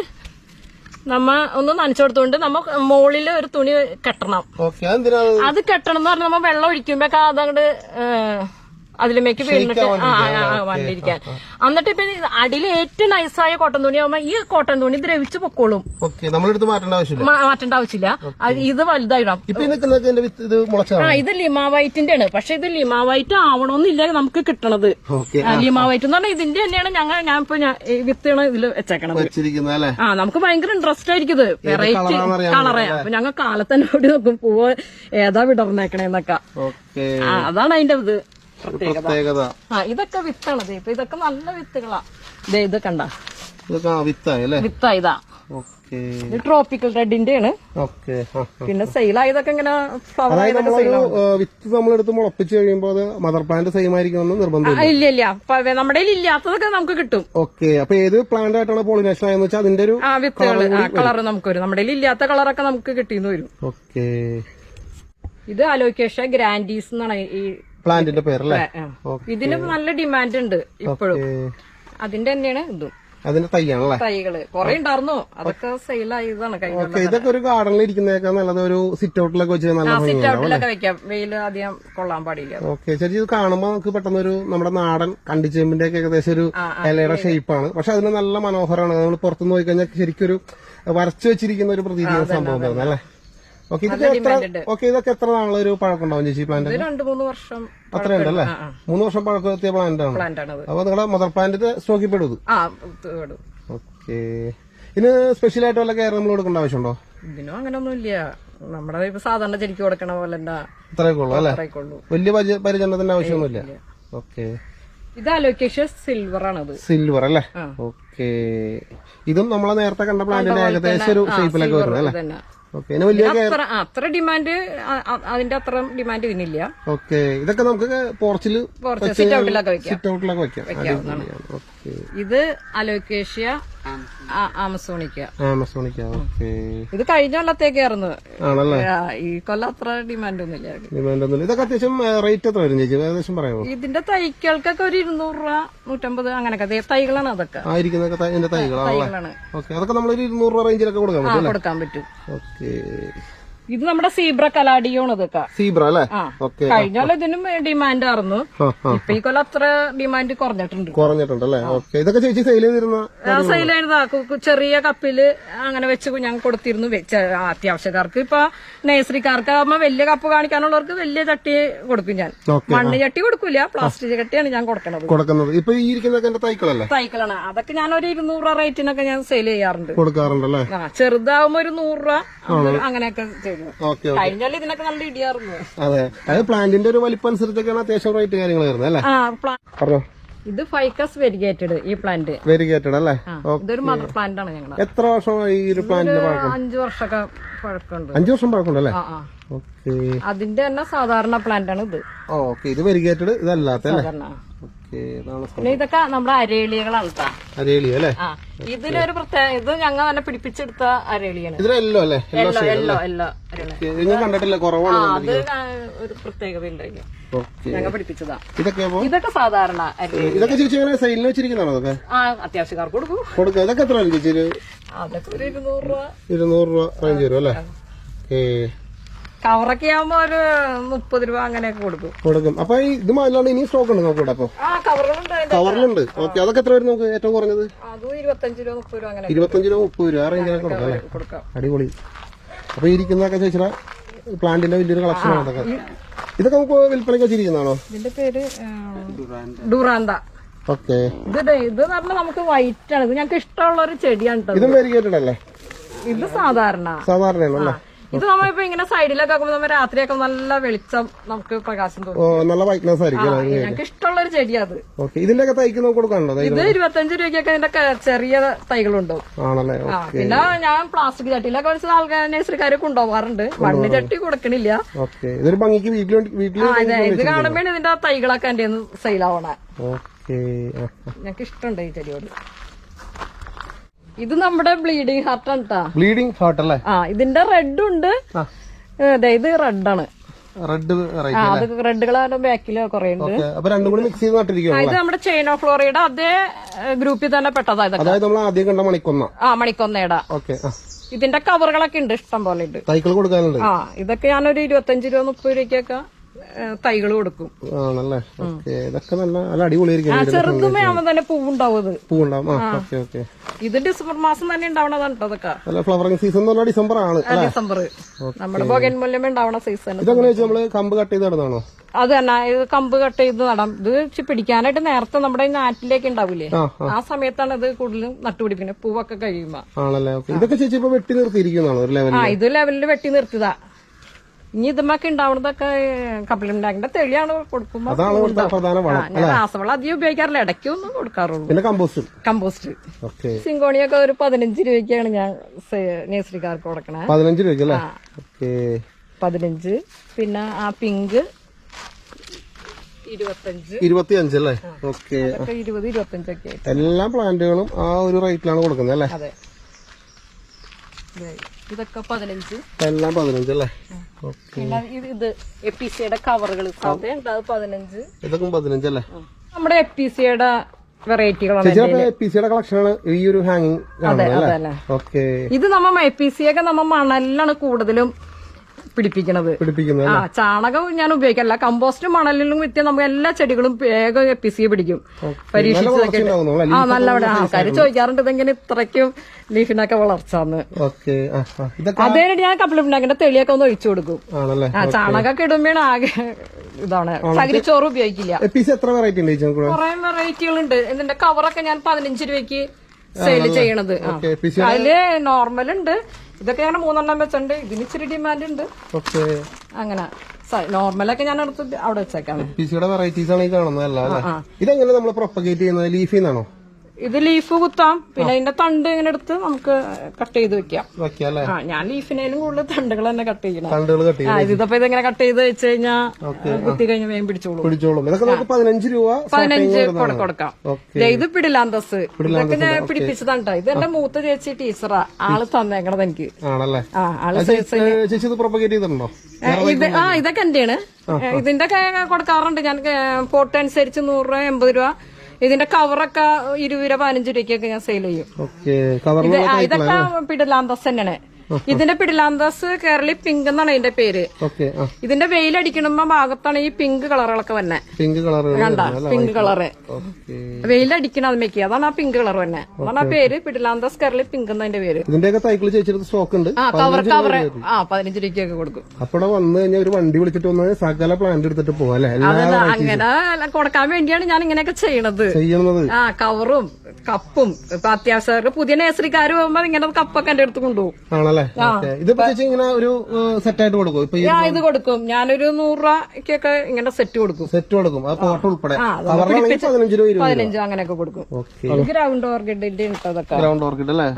നമ്മ ഒന്ന് നനച്ചു കൊടുത്തുകൊണ്ട് നമ്മ മുകളിൽ ഒരു തുണി കെട്ടണം. അത് കെട്ടണം എന്ന് പറഞ്ഞാൽ നമ്മ വെള്ളം ഒഴിക്കുമ്പോ അതങ്ങട് അതിലുമേക്ക് വീണിട്ട് വന്നിരിക്കാൻ. എന്നിട്ട് ഇപ്പൊ അടിയിൽ ഏറ്റവും നൈസായ കോട്ടൺ തുണി ആവുമ്പോ ഈ കോട്ടൺ തുണി ദ്രവിച്ച് പൊക്കോളും. മാറ്റേണ്ട ആവശ്യമില്ല. മാറ്റേണ്ട ആവശ്യമില്ല. ഇത് വലുതായിടാം. ആ ഇത് ഇത് ലിമാവൈറ്റിന്റെ ആണ്. പക്ഷെ ഇത് ലിമാവൈറ്റ് ആവണമെന്നില്ല നമുക്ക് കിട്ടണത്. ഓക്കെ വൈറ്റ് എന്ന് പറഞ്ഞാൽ ഇതിന്റെ തന്നെയാണ് ഞങ്ങൾ ഞാൻ ഇപ്പൊ വിത്തുകൾ വിത്താണ് ഇതിൽ വെച്ചേക്കണത്. ആ നമുക്ക് ഭയങ്കര ഇൻട്രസ്റ്റ് ആയിരിക്കും ഇത്. വെറൈറ്റി കളറേ അപ്പൊ ഞങ്ങൾ കാലത്തന്നെ ഓടി നോക്കും പൂവ് ഏതാ വിടർന്നേക്കണേന്നൊക്കെ. അതാണ് അതിന്റെ ഇത്. പ്രത്യേകത. ആ ഇതൊക്കെ വിത്താണ് ഇപ്പൊ ഇതൊക്കെ നല്ല വിത്തുകളാ. ദേ ഇത് കണ്ട. ഇതൊക്കെ ആ വിത്തായി അല്ലേ? വിത്താ ഇതാ ഓക്കെ ഇത് ട്രോപ്പിക്കൽ റെഡിന്റെ ആണ്. പിന്നെ സെയിലായതൊക്കെ ഇങ്ങനെ ഫ്ലവർ വിത്ത് നമ്മളെടുത്ത് മുളപ്പിച്ച് കഴിയുമ്പോൾ അത് മദർ പ്ലാന്റ് സെയിം ആയിരിക്കും നിർബന്ധം ഇല്ല ഇല്ല. നമ്മുടെ ഇല്ലാത്തതൊക്കെ നമുക്ക് കിട്ടും. ഓക്കെ അപ്പൊ ഏത് പ്ലാന്റ് ആയിട്ടാണ് പോളിനേഷൻ ആയെന്ന് വെച്ചാൽ അതിന്റെ ഒരു വിത്തുകൾ കളർ നമുക്ക് വരും. നമ്മുടെ ഇല്ലാത്ത കളറൊക്കെ നമുക്ക് കിട്ടിയെന്ന് വരും. ഓക്കെ. ഇത് അലോക്കേഷ ഗ്രാൻഡീസ് എന്നാണ് ഈ പ്ലാന്റിന്റെ പേരല്ലേ. ഇതിന് നല്ല ഡിമാൻഡ് ഉണ്ട് ഇപ്പോഴും. അതിന്റെ തന്നെയാണ് ഇതും. അതിന്റെ തൈയാണല്ലേ? തൈകൾ. കൊറേ ഉണ്ടായിരുന്നു അതൊക്കെ സെയിലായതാണ് കഴിഞ്ഞ ഇതൊക്കെ ഒരു ഗാർഡനിൽ ഇരിക്കുന്നതൊക്കെ നല്ലത് ഒരു സിറ്റ് ഔട്ടിലൊക്കെ വെച്ച് നല്ല സിറ്റ് ഔട്ടിലൊക്കെ വെക്കാം. വെയിൽ അധികം കൊള്ളാൻ പാടില്ല. ഓക്കെ ശരി ഇത് കാണുമ്പോൾ നമുക്ക് പെട്ടെന്ന് ഒരു നമ്മുടെ നാടൻ കണ്ടിച്ചേമ്പിന്റെ ഒക്കെ ഏകദേശം ഒരു ഇലയുടെ ഷേപ്പാണ് പക്ഷെ അതിന് നല്ല മനോഹരമാണ്. നമ്മൾ പുറത്തുനിന്ന് പോയി കഴിഞ്ഞാൽ ശരിക്കും ഒരു വരച്ചു വെച്ചിരിക്കുന്ന ഒരു പ്രതീതിയാണ് സംഭവം അല്ലേ? ഓക്കെ ഇതൊക്കെ എത്ര ഓക്കെ ഇതൊക്കെ എത്ര നാളൊരു പഴക്കം ഉണ്ടാവും ചേച്ചി പ്ലാന്റ് രണ്ടു മൂന്ന് വർഷം അത്രയുണ്ട് അല്ലേ മൂന്ന് വർഷം പഴക്കം എത്തിയ പ്ലാന്റ് ആണ്? പ്ലാന്റ് അപ്പൊ നിങ്ങളുടെ മദർ പ്ലാന്റിന്റെ സ്റ്റോക്കിൽ പെടും. ഓക്കെ. ഇതിന് സ്പെഷ്യൽ ആയിട്ട് വല്ല കെയർ നമ്മൾ കൊടുക്കേണ്ട ആവശ്യമുണ്ടോ? ഇതിനും അങ്ങനെ ഒന്നും ഇല്ല നമ്മുടെ ഇപ്പൊ സാധാരണ ചെടിക്ക് കൊടുക്കണ പോലെ വലിയ പരിച- പരിചരണത്തിന്റെ ആവശ്യമൊന്നുമില്ല. ഓക്കെ. ഇത് അലോക്കേഷ്യ സിൽവർ ആണത്. സിൽവർ അല്ലേ. ഓക്കെ. ഇതും നമ്മളെ നേരത്തെ കണ്ട പ്ലാന്റിന്റെ ഏകദേശം ഒരു ഷേപ്പിലൊക്കെ വരുന്നത് അല്ലേ? അത്ര അത്ര ഡിമാൻഡ് അതിന്റെ അത്ര ഡിമാൻഡ് ഇതിനില്ല. ഓക്കെ ഇതൊക്കെ നമുക്ക് പോർച്ചിൽ സിറ്റ് ഔട്ടിലൊക്കെ വെക്കാം. ഇത് അലോക്കേഷ്യ ആമസോണിക്ക. Amazonica okay. ഇത് കഴിഞ്ഞ കൊല്ലത്തേക്കായിരുന്നു ആണല്ലേ ഈ കൊല്ലം അത്ര ഡിമാൻഡ് ഒന്നുമില്ല ഡിമാൻഡ് ഒന്നുമില്ല ഇതൊക്കെ അത്യാവശ്യം റേറ്റ് എത്ര വരും ചേച്ചി? ഏകദേശം പറയാമോ? ഇതിന്റെ തൈക്കൾക്കൊക്കെ ഒരു ഇരുന്നൂറ് രൂപ നൂറ്റമ്പത് അങ്ങനെയൊക്കെ. തൈകളാണ് അതൊക്കെ. ആയിരിക്കുന്നൊക്കെ തൈകളാണ്. ഓക്കെ. അതൊക്കെ നമ്മളൊരു ഇരുന്നൂറ് രൂപ റേഞ്ചിലൊക്കെ കൊടുക്കാൻ പറ്റും കൊടുക്കാൻ പറ്റും. ഓക്കെ. ഇത് നമ്മുടെ സീബ്ര കലാടിയോണ് ഇതൊക്കെ സീബ്ര അല്ലേ? കഴിഞ്ഞാൽ ഇതിനും ഡിമാൻഡ് ആയിരുന്നു ഇപ്പൊ ഈ കൊല്ലം അത്ര ഡിമാൻഡ് കുറഞ്ഞിട്ടുണ്ട്. കുറഞ്ഞിട്ടുണ്ടല്ലേ? ഓക്കെ. ഇതൊക്കെ ചേച്ചി സെയിൽ ചെയ്തിരുന്ന ആയിരുന്നു ചെറിയ കപ്പിൽ അങ്ങനെ വെച്ച് ഞങ്ങൾ കൊടുത്തിരുന്നു. അത്യാവശ്യക്കാർക്ക്. ഇപ്പൊ നഴ്സറിക്കാർക്ക് ആകുമ്പോ വലിയ കപ്പ് കാണിക്കാനുള്ളവർക്ക് വലിയ ചട്ടി കൊടുക്കും ഞാൻ. മണ്ണ് ചട്ടി കൊടുക്കൂല. പ്ലാസ്റ്റിക് ചട്ടിയാണ് ഞാൻ കൊടുക്കുന്നത് കൊടുക്കുന്നത്. ഇപ്പൊ ഈ ഇരിക്കുന്നതൊക്കെ എന്റെ തൈക്കളല്ലേ? തൈക്കളാണ്. അതൊക്കെ ഞാൻ ഒരു ഇരുന്നൂറ് രൂപ റേറ്റിനൊക്കെ ഞാൻ സെയിൽ ചെയ്യാറുണ്ട്. കൊടുക്കാറുണ്ടല്ലേ? ചെറുതാവുമ്പോ ഒരു നൂറ് രൂപ അങ്ങനെയൊക്കെ ചെയ്തു ഓക്കെ കഴിഞ്ഞാലും ഇതിനൊക്കെ നല്ല ഇടിയായിരുന്നു. അതെ. അത് പ്ലാന്റിന്റെ ഒരു വലിപ്പം അനുസരിച്ചൊക്കെയാണ് അത്യാവശ്യം റേറ്റ് കാര്യങ്ങൾ വരുന്നത് അല്ലേ പറഞ്ഞോ. ഇത് ഫൈക്കസ് വെരിഗേറ്റഡ് ഈ പ്ലാന്റ് വെരിഗേറ്റഡ് അല്ലേ? ഇതൊരു മദർ പ്ലാന്റ് ആണ് ഞങ്ങൾ. എത്ര വർഷം ഈ ഒരു പ്ലാന്റിന്റെ പഴക്കം? അഞ്ചു വർഷമൊക്കെ പഴക്കമുണ്ട്. അഞ്ചു വർഷം പഴക്കമുണ്ടല്ലേ അല്ലേ? അതിന്റെ തന്നെ സാധാരണ പ്ലാന്റ് ആണ് ഇത്. ഓക്കെ ഇത് വെരിഗേറ്റഡ് ഇതല്ലാത്ത പിന്നെ ഇതൊക്കെ നമ്മുടെ അരേളികളാണ് ട്ടാ. അരേലി അല്ലേ? ഇതിനൊരു ഇതിലൊരു പ്രത്യേക ഇത് ഞങ്ങൾ തന്നെ പിടിപ്പിച്ചെടുത്ത അരേളിയാണ്. എല്ലോ അല്ലേ? എല്ലോ എല്ലോ എല്ലോ കണ്ടിട്ടില്ല? കുറവാണ് അത് ഒരു പ്രത്യേകത ഞങ്ങൾ പിടിപ്പിച്ചതാ. ഇതൊക്കെ ഇതൊക്കെ സാധാരണ ഇതൊക്കെ ചേച്ചി ഇങ്ങനെ സെയിലിന് വെച്ചിരിക്കുന്നതാണോ അതൊക്കെ ആ അത്യാവശ്യക്കാർക്ക് കൊടുക്കും. കൊടുക്കുക ഇതൊക്കെ എത്ര ചേച്ചി അതൊക്കെ ഒരു ഇരുന്നൂറ് രൂപ. ഇരുന്നൂറ് രൂപ റേഞ്ച് വരും അല്ലേ? കവറൊക്കെ ആവുമ്പോ ഒരു മുപ്പത് രൂപ അങ്ങനെയൊക്കെ കൊടുക്കും. കൊടുക്കും. അപ്പൊ ഇത് അല്ലാണ്ട് ഇനി സ്റ്റോക്ക് ഉണ്ട് നോക്കൂടെ അപ്പൊ? ആ കവറുകളുണ്ട് അതിന്റെ. കവറിലുണ്ട്. ഓക്കെ അതൊക്കെ എത്ര വരും നമുക്ക് ഏറ്റവും കുറഞ്ഞത്? അതും ഇരുപത്തഞ്ച് രൂപ മുപ്പത് രൂപ അങ്ങനെ ഇരുപത്തഞ്ച് രൂപ മുപ്പത് രൂപ. ആ റേഞ്ചിനൊക്കെ കൊടുക്കാം അല്ലേ? കൊടുക്കാം. അടിപൊളി. അപ്പൊ ഈ ഇരിക്കുന്നതൊക്കെ ചേച്ചിയുടെ പ്ലാന്റിന്റെ വലിയൊരു കളക്ഷൻ ആണ് ഇതൊക്കെ. ഇതൊക്കെ നമുക്ക് വിൽപ്പനയ്ക്ക് വെച്ചിരിക്കുന്നതാണോ? ഇതിന്റെ പേര് ആ, ഡുറാന്ത. ഓക്കെ ഇത് ദേ, ഇത് പറഞ്ഞാൽ നമുക്ക് വൈറ്റ് ആണ്. ഇത് ഞങ്ങൾക്ക് ഇഷ്ടമുള്ള ഒരു ചെടിയാണ് ട്ടോ ഇത്. ഇതും. അല്ലേ? ഇത് സാധാരണ. സാധാരണയാണ് അല്ലേ? ഇത് നമ്മളിപ്പോ ഇങ്ങനെ സൈഡിലൊക്കെ ആക്കുമ്പോ നമ്മ രാത്രിയൊക്കെ നല്ല വെളിച്ചം നമുക്ക് പ്രകാശം തോന്നും. ഓ നല്ല വൈറ്റ്നസ് ആയിരിക്കും ഞങ്ങൾക്ക് ഇഷ്ടമുള്ള ഒരു ചെടിയാത്. ഓക്കെ ഇതിന്റെയൊക്കെ തൈക്ക് നമുക്ക് കൊടുക്കാനുണ്ടോ? ഇത് ഇരുപത്തഞ്ച് രൂപയ്ക്കൊക്കെ ഇതിന്റെ ചെറിയ തൈകളുണ്ടോ ആണല്ലേ? പിന്നെ ഞാൻ പ്ലാസ്റ്റിക് ചട്ടിയിലൊക്കെ വെച്ച് ആൾക്കാർ നഴ്സറിക്കാര് കൊണ്ടുപോകാറുണ്ട്. മണ്ണ് ചട്ടി കൊടുക്കണില്ല. ഓക്കെ. ഇതൊരു ഭംഗിക്ക് വീട്ടിൽ വീട്ടിൽ ആ ഇത് കാണുമ്പോഴാണ് ഇതിന്റെ തൈകളൊക്കെ എന്റെ സെയിലാവണേ ഞങ്ങൾക്ക് ഇഷ്ടമുണ്ട് ഈ ചെടിയോട്. ഇത് നമ്മുടെ ബ്ലീഡിങ് ഹാർട്ട് ആണ് ട്ടാ. ബ്ലീഡിങ് ഹാർട്ട് അല്ലേ? ആ ഇതിന്റെ റെഡ് ഉണ്ട്. അതെ ഇത് റെഡാണ് റെഡ് ആ അത് റെഡുകളാണ് ബാക്കിൽ കുറെ ഉണ്ട് ഇത് നമ്മുടെ ചെയിൻ ഓഫ് ഫ്ലോറിയുടെ അതേ ഗ്രൂപ്പിൽ തന്നെ പെട്ടതാ അതായത് നമ്മൾ ആദ്യം കണ്ട മണിക്കൊന്ന. ആ മണിക്കൊന്നേടാ. ഓക്കെ ഇതിന്റെ കവറുകളൊക്കെ ഉണ്ട് ഇഷ്ടം പോലെ ഉണ്ട്. തൈക്കൾ കൊടുക്കാനുണ്ട് ആ ഇതൊക്കെ ഞാനൊരു ഇരുപത്തഞ്ച് രൂപ മുപ്പത് രൂപയ്ക്കൊക്കെ തൈകൾ കൊടുക്കും. ആണല്ലേ? ഇതൊക്കെ നല്ല നല്ല അടിപൊളിയായിരിക്കും ചെറുതുമേ ആവുമ്പോ തന്നെ പൂവുണ്ടാവും ഇത് പൂവുണ്ടാവും. Okay okay. ഇത് ഡിസംബർ മാസം തന്നെ ഉണ്ടാവണതാണ് അതൊക്കെ. അല്ല ഫ്ലവറിംഗ് സീസൺ എന്ന് പറഞ്ഞാൽ ഡിസംബർ ആണ് ഡിസംബർ. നമ്മുടെ ബൊഗൻ മൂല്യം ഉണ്ടാവണ സീസൺ ഇതെങ്ങനെ നമ്മൾ കമ്പ് കട്ട് ചെയ്ത് നടന്നാണോ? അത് തന്നെ ഇത് കമ്പ് കട്ട് ചെയ്ത് നടാം. ഇത് പിടിക്കാനായിട്ട് നേരത്തെ നമ്മുടെ നാട്ടിലേക്ക് ഉണ്ടാവില്ലേ? ആ സമയത്താണ് ഇത് കൂടുതലും നട്ടുപിടിപ്പിക്കുന്നത് പൂവൊക്കെ കഴിയുമ്പോ. ആണല്ലേ ഇതൊക്കെ ചേച്ചി വെട്ടി നിർത്തിയിരിക്കുന്നതാണോ ഇത് ലെവലിൽ വെട്ടി നിർത്തിയതാ. ഇനി ഇതുമൊക്കെ ഉണ്ടാവുന്നതൊക്കെ കപ്പലുണ്ടാക്കിന്റെ തെളിയാണ് കൊടുക്കുമ്പോൾ രാസവളം അധികം ഉപയോഗിക്കാറില്ല. ഇടയ്ക്കൊന്നും കൊടുക്കാറുള്ളൂ. പിന്നെ കമ്പോസ്റ്റ്. കമ്പോസ്റ്റ്. സിങ്കോണിയൊക്കെ ഒരു പതിനഞ്ച് രൂപയ്ക്കാണ് ഞാൻ നേഴ്സറിക്കാർക്ക് കൊടുക്കണേ. പതിനഞ്ച് രൂപയ്ക്ക് അല്ലേ? ഓക്കെ. പതിനഞ്ച്. പിന്നെ ആ പിങ്ക് ഇരുപത്തഞ്ച്. ഇരുപത്തി അഞ്ച് അല്ലേ ഓക്കെ. ഇരുപത്തിയഞ്ചൊക്കെ എല്ലാ പ്ലാന്റുകളും ആ ഒരു റേറ്റിലാണ് കൊടുക്കുന്നത് അല്ലേ? ഇതൊക്കെ പതിനഞ്ച്. എല്ലാം പതിനഞ്ച് അല്ലേ? പിന്നെ ഇത് എപ്പിസിയുടെ കവറുകൾ പതിനഞ്ച്. ഇതൊക്കെ പതിനഞ്ച് അല്ലേ? നമ്മുടെ എപ്പിസിയുടെ വെറൈറ്റികളാണ് ആണ് ഈ ഒരു ഹാങ്ങിങ് ഇത് നമ്മ എ പി സി ഒക്കെ നമ്മ മണലിലാണ് കൂടുതലും പിടിപ്പിക്കണത്. പിടിപ്പിക്കുന്നത് ആ ചാണകം ഞാൻ ഉപയോഗിക്കല്ല കമ്പോസ്റ്റും മണലിലും വിറ്റ് നമുക്ക് എല്ലാ ചെടികളും വേഗം എ പി സി പിടിക്കും. പരീക്ഷിച്ചതൊക്കെ ആ നല്ലവിടെ ആൾക്കാര് ആൾക്കാർ ചോദിക്കാറുണ്ട് ഇതെങ്ങനെ ഇത്രയ്ക്കും ലീഫിനൊക്കെ വളർച്ചാന്ന്. അതേ ഞാൻ കപ്പിളുണ്ടാക്കിന്റെ തെളിയൊക്കെ ഒന്ന് ഒഴിച്ചു കൊടുക്കും. ആ ചാണകമൊക്കെ ഇടുമ്പോഴാണ് ആകെ ഇതാണ്. ചോറ് ഉപയോഗിക്കില്ല. എത്ര വെറൈറ്റി ഉണ്ട് കുറെ വെറൈറ്റികളുണ്ട് ഇതിന്റെ കവറൊക്കെ ഞാൻ പതിനഞ്ച് രൂപയ്ക്ക് സെയിൽ ചെയ്യണത്. അതിൽ നോർമൽ ഉണ്ട്. ഇതൊക്കെ ഞങ്ങൾ മൂന്നെണ്ണം വെച്ചിട്ടുണ്ട്. ഇതിന് ഇച്ചിരി ഡിമാൻഡ് ഉണ്ട്. ഓക്കെ. അങ്ങനെ. നോർമലൊക്കെ ഞാൻ എടുത്ത് അവിടെ വെച്ചേക്കാം. വെറൈറ്റീസ് ആണ് ഈ കാണുന്നത് അല്ല അല്ലേ? ഇതെങ്ങനെ നമ്മൾ പ്രൊപ്പഗേറ്റ് ചെയ്യുന്നത്? ലീഫിൽ നിന്നാണോ? ഇത് ലീഫ് കുത്താം. പിന്നെ അതിന്റെ തണ്ട് ഇങ്ങനെ എടുത്ത് നമുക്ക് കട്ട് ചെയ്ത് വെക്കാം. ആ ഞാൻ ലീഫിനേലും കൂടുതൽ തണ്ടുകൾ തന്നെ കട്ട് ചെയ്യണം. ഇതിപ്പോ ഇതെങ്ങനെ കട്ട് ചെയ്ത് വെച്ച് കഴിഞ്ഞാൽ കുത്തി കഴിഞ്ഞാൽ വേഗം പിടിച്ചോളൂ. പതിനഞ്ച് രൂപ പതിനഞ്ച് കൊടു- കൊടുക്കാം. ഇത് പിടിലാന്തസ്. ഇതൊക്കെ ഞാൻ പിടിപ്പിച്ചതാണ് ട്ടോ. ഇത് എന്റെ മൂത്ത ചേച്ചി ടീച്ചറാ ആൾ തന്നേക്കണത് എനിക്ക്. ഇത് ആ ഇതൊക്കെ എന്റെയാണ്. ഇതിന്റെ കൊടുക്കാറുണ്ട്. ഞാൻ പോട്ട് അനുസരിച്ച് നൂറ് രൂപ എൺപത് രൂപ ഇതിന്റെ കവറൊക്കെ ഇരുപത് രൂപ പതിനഞ്ച് രൂപയ്ക്കൊക്കെ ഞാൻ സെയിൽ ചെയ്യും. ഇതൊക്കെ പിടിലാന്തസ് തന്നെയാണ് ഇതിന്റെ പിടിലാന്തസ് കേരളി പിങ്ക് എന്നാണ് ഇതിന്റെ പേര്. ഇതിന്റെ വെയിലടിക്കണമ്പോ ഭാഗത്താണ് ഈ പിങ്ക് കളറുകളൊക്കെ വന്നെ പിങ്ക് കളർ കണ്ട? Pink colour. വെയിലടിക്കണം അതിലേക്ക് അതാണ് ആ പിങ്ക് കളർ തന്നെ അതാണ് ആ പേര് പിടിലാന്തസ് കേരളി പിങ്ക് എന്നതിന്റെ പേര്. ഇതിന്റെയൊക്കെ സൈക്കിൾ ചേച്ചിയുടെ സ്റ്റോക്ക് ഉണ്ട്. ആ കവർ കവർ ആ പതിനഞ്ച് രൂപയ്ക്കൊക്കെ കൊടുക്കും. അപ്പൊ വന്ന് കഴിഞ്ഞാൽ ഒരു വണ്ടി വിളിച്ചിട്ട് വന്ന് സകല പ്ലാന്റ് എടുത്തിട്ട് പോവാ അല്ലെ? അങ്ങനെ കൊടുക്കാൻ വേണ്ടിയാണ് ഞാൻ ഇങ്ങനെയൊക്കെ ചെയ്യണത്. ചെയ്യണത്. ആ കവറും കപ്പും. ഇപ്പൊ അത്യാവശ്യം പുതിയ നേഴ്സറിക്കാർ പോകുമ്പോ ഇങ്ങനെ കപ്പൊക്കെ എന്റെ അടുത്ത് കൊണ്ടുപോകും. ഇപ്പൊ ഇത് കൊടുക്കും. ഞാനൊരു നൂറ് രൂപയ്ക്കൊക്കെ ഇങ്ങനെ സെറ്റ് കൊടുക്കും. സെറ്റ് കൊടുക്കും. ആ. ആ, പതിനഞ്ച് അങ്ങനെയൊക്കെ കൊടുക്കും. ഗ്രൗണ്ട് ഓർഗിഡിന്റെ ഇട്ടതൊക്കെ. ഗ്രൗണ്ട് ഓർക്കിഡ് അല്ലേ?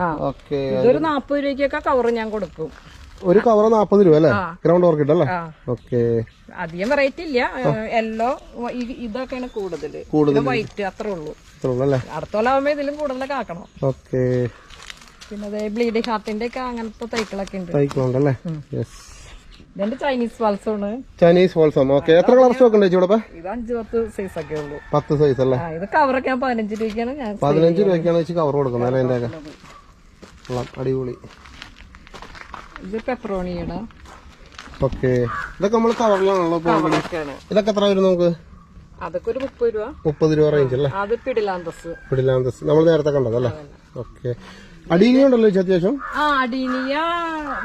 ഇതൊരു നാപ്പത് രൂപയ്ക്കൊക്കെ കവർ ഞാൻ കൊടുക്കും. ഒരു കവർ നാപ്പത് രൂപ അല്ലേ? ഗ്രൗണ്ട് ഓർക്കിഡ് അല്ലേ. ഓക്കെ അധികം വെറൈറ്റി ഇല്ല. യെല്ലോ ഇതൊക്കെയാണ് കൂടുതൽ കൂടുതൽ വൈറ്റ് അത്രേ ഉള്ളൂ. ഇത്രേ ഉള്ളൂ അല്ലേ? അടുത്ത ഇതിലും കൂടുതലൊക്കെ ആക്കണം. ഓക്കെ പിന്നെ അതേ ബ്ലീഡിംഗ് ഹാർട്ടിന്റെ ഒക്കെ അങ്ങനത്തെ തൈക്കളൊക്കെ ഉണ്ട്. തൈക്കളുണ്ട് യെസ് ഇതെന്റെ ചൈനീസ് വാൾസാണ് ചൈനീസ് ഫോൾസം ഓക്കെ എത്ര കളർ സ്റ്റോക്ക് ഉണ്ട് ഇവിടെ ഇത് അഞ്ച് പത്ത് സൈസ് ഒക്കെ ഉള്ളൂ. പത്ത് സൈസ് അല്ലേ? ഇത് കവറൊക്കെ ഞാൻ പതിനഞ്ച് രൂപയ്ക്കാണ് ഞാൻ പതിനഞ്ച് രൂപയ്ക്കാണ് കവർ കൊടുക്കുന്നത് അല്ലേ അടിപൊളി. ഇത് പെപ്പറോണിയുടെ ഓക്കെ ഇതൊക്കെ നമ്മൾ കവറിലാണല്ലോ ഇതൊക്കെ എത്ര വരും നമുക്ക്? അതൊക്കെ ഒരു മുപ്പത് രൂപ. മുപ്പത് രൂപ റേഞ്ച് അല്ലേ? അത് പിടിലാന്തസ്. പിടിലാന്തസ്. നമ്മൾ നേരത്തെ കണ്ടതല്ലേ ഓക്കെ അടീനിയ ഉണ്ടല്ലോ അത്യാവശ്യം? ആ അടീനിയ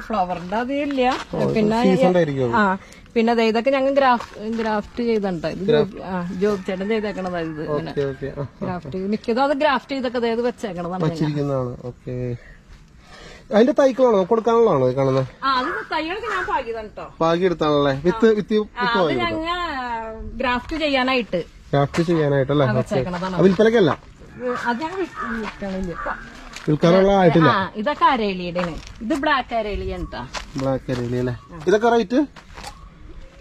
ഫ്ലവറിന്റെ അതില്ല പിന്നെ സീസൺ ആയിരിക്കും ആ പിന്നെ അതെ ഇതൊക്കെ ഞങ്ങൾ ഗ്രാഫ്റ്റ് ചെയ്തിട്ടുണ്ട്. ജോബ്- ചേട്ടൻ ചെയ്തേക്കണതാ ഇത് ഗ്രാഫ്റ്റ്. മിക്കതും അത് ഗ്രാഫ്റ്റ് ചെയ്തൊക്കെ വെച്ചേക്കണതാണ് ഓക്കെ അതിന്റെ തൈക്കളാണോ? കൊടുക്കാനുള്ളതാണോ കാണുന്നത് തൈകളൊക്കെ ഞാൻ പാകിയതാണ് കേട്ടോ പാകി എടുത്താണല്ലേ വിത്ത് വിത്ത് അത് ഞങ്ങ ഗ്രാഫ്റ്റ് ചെയ്യാനായിട്ട്. ക്രാഫ്റ്റ് ചെയ്യാനായിട്ടല്ലേ? വിൽപ്പനക്കല്ല? അത് ഞാൻ വിൽക്കണില്ല. വിൽക്കാനുള്ള ആയിട്ടില്ല. ആ ഇതൊക്കെ അരേലിയുടെ ഇത് ബ്ലാക്ക് അരേലിയാണ് കേട്ടോ ബ്ലാക്ക് അരേലി അല്ലേ ഇതൊക്കെ റേറ്റ്?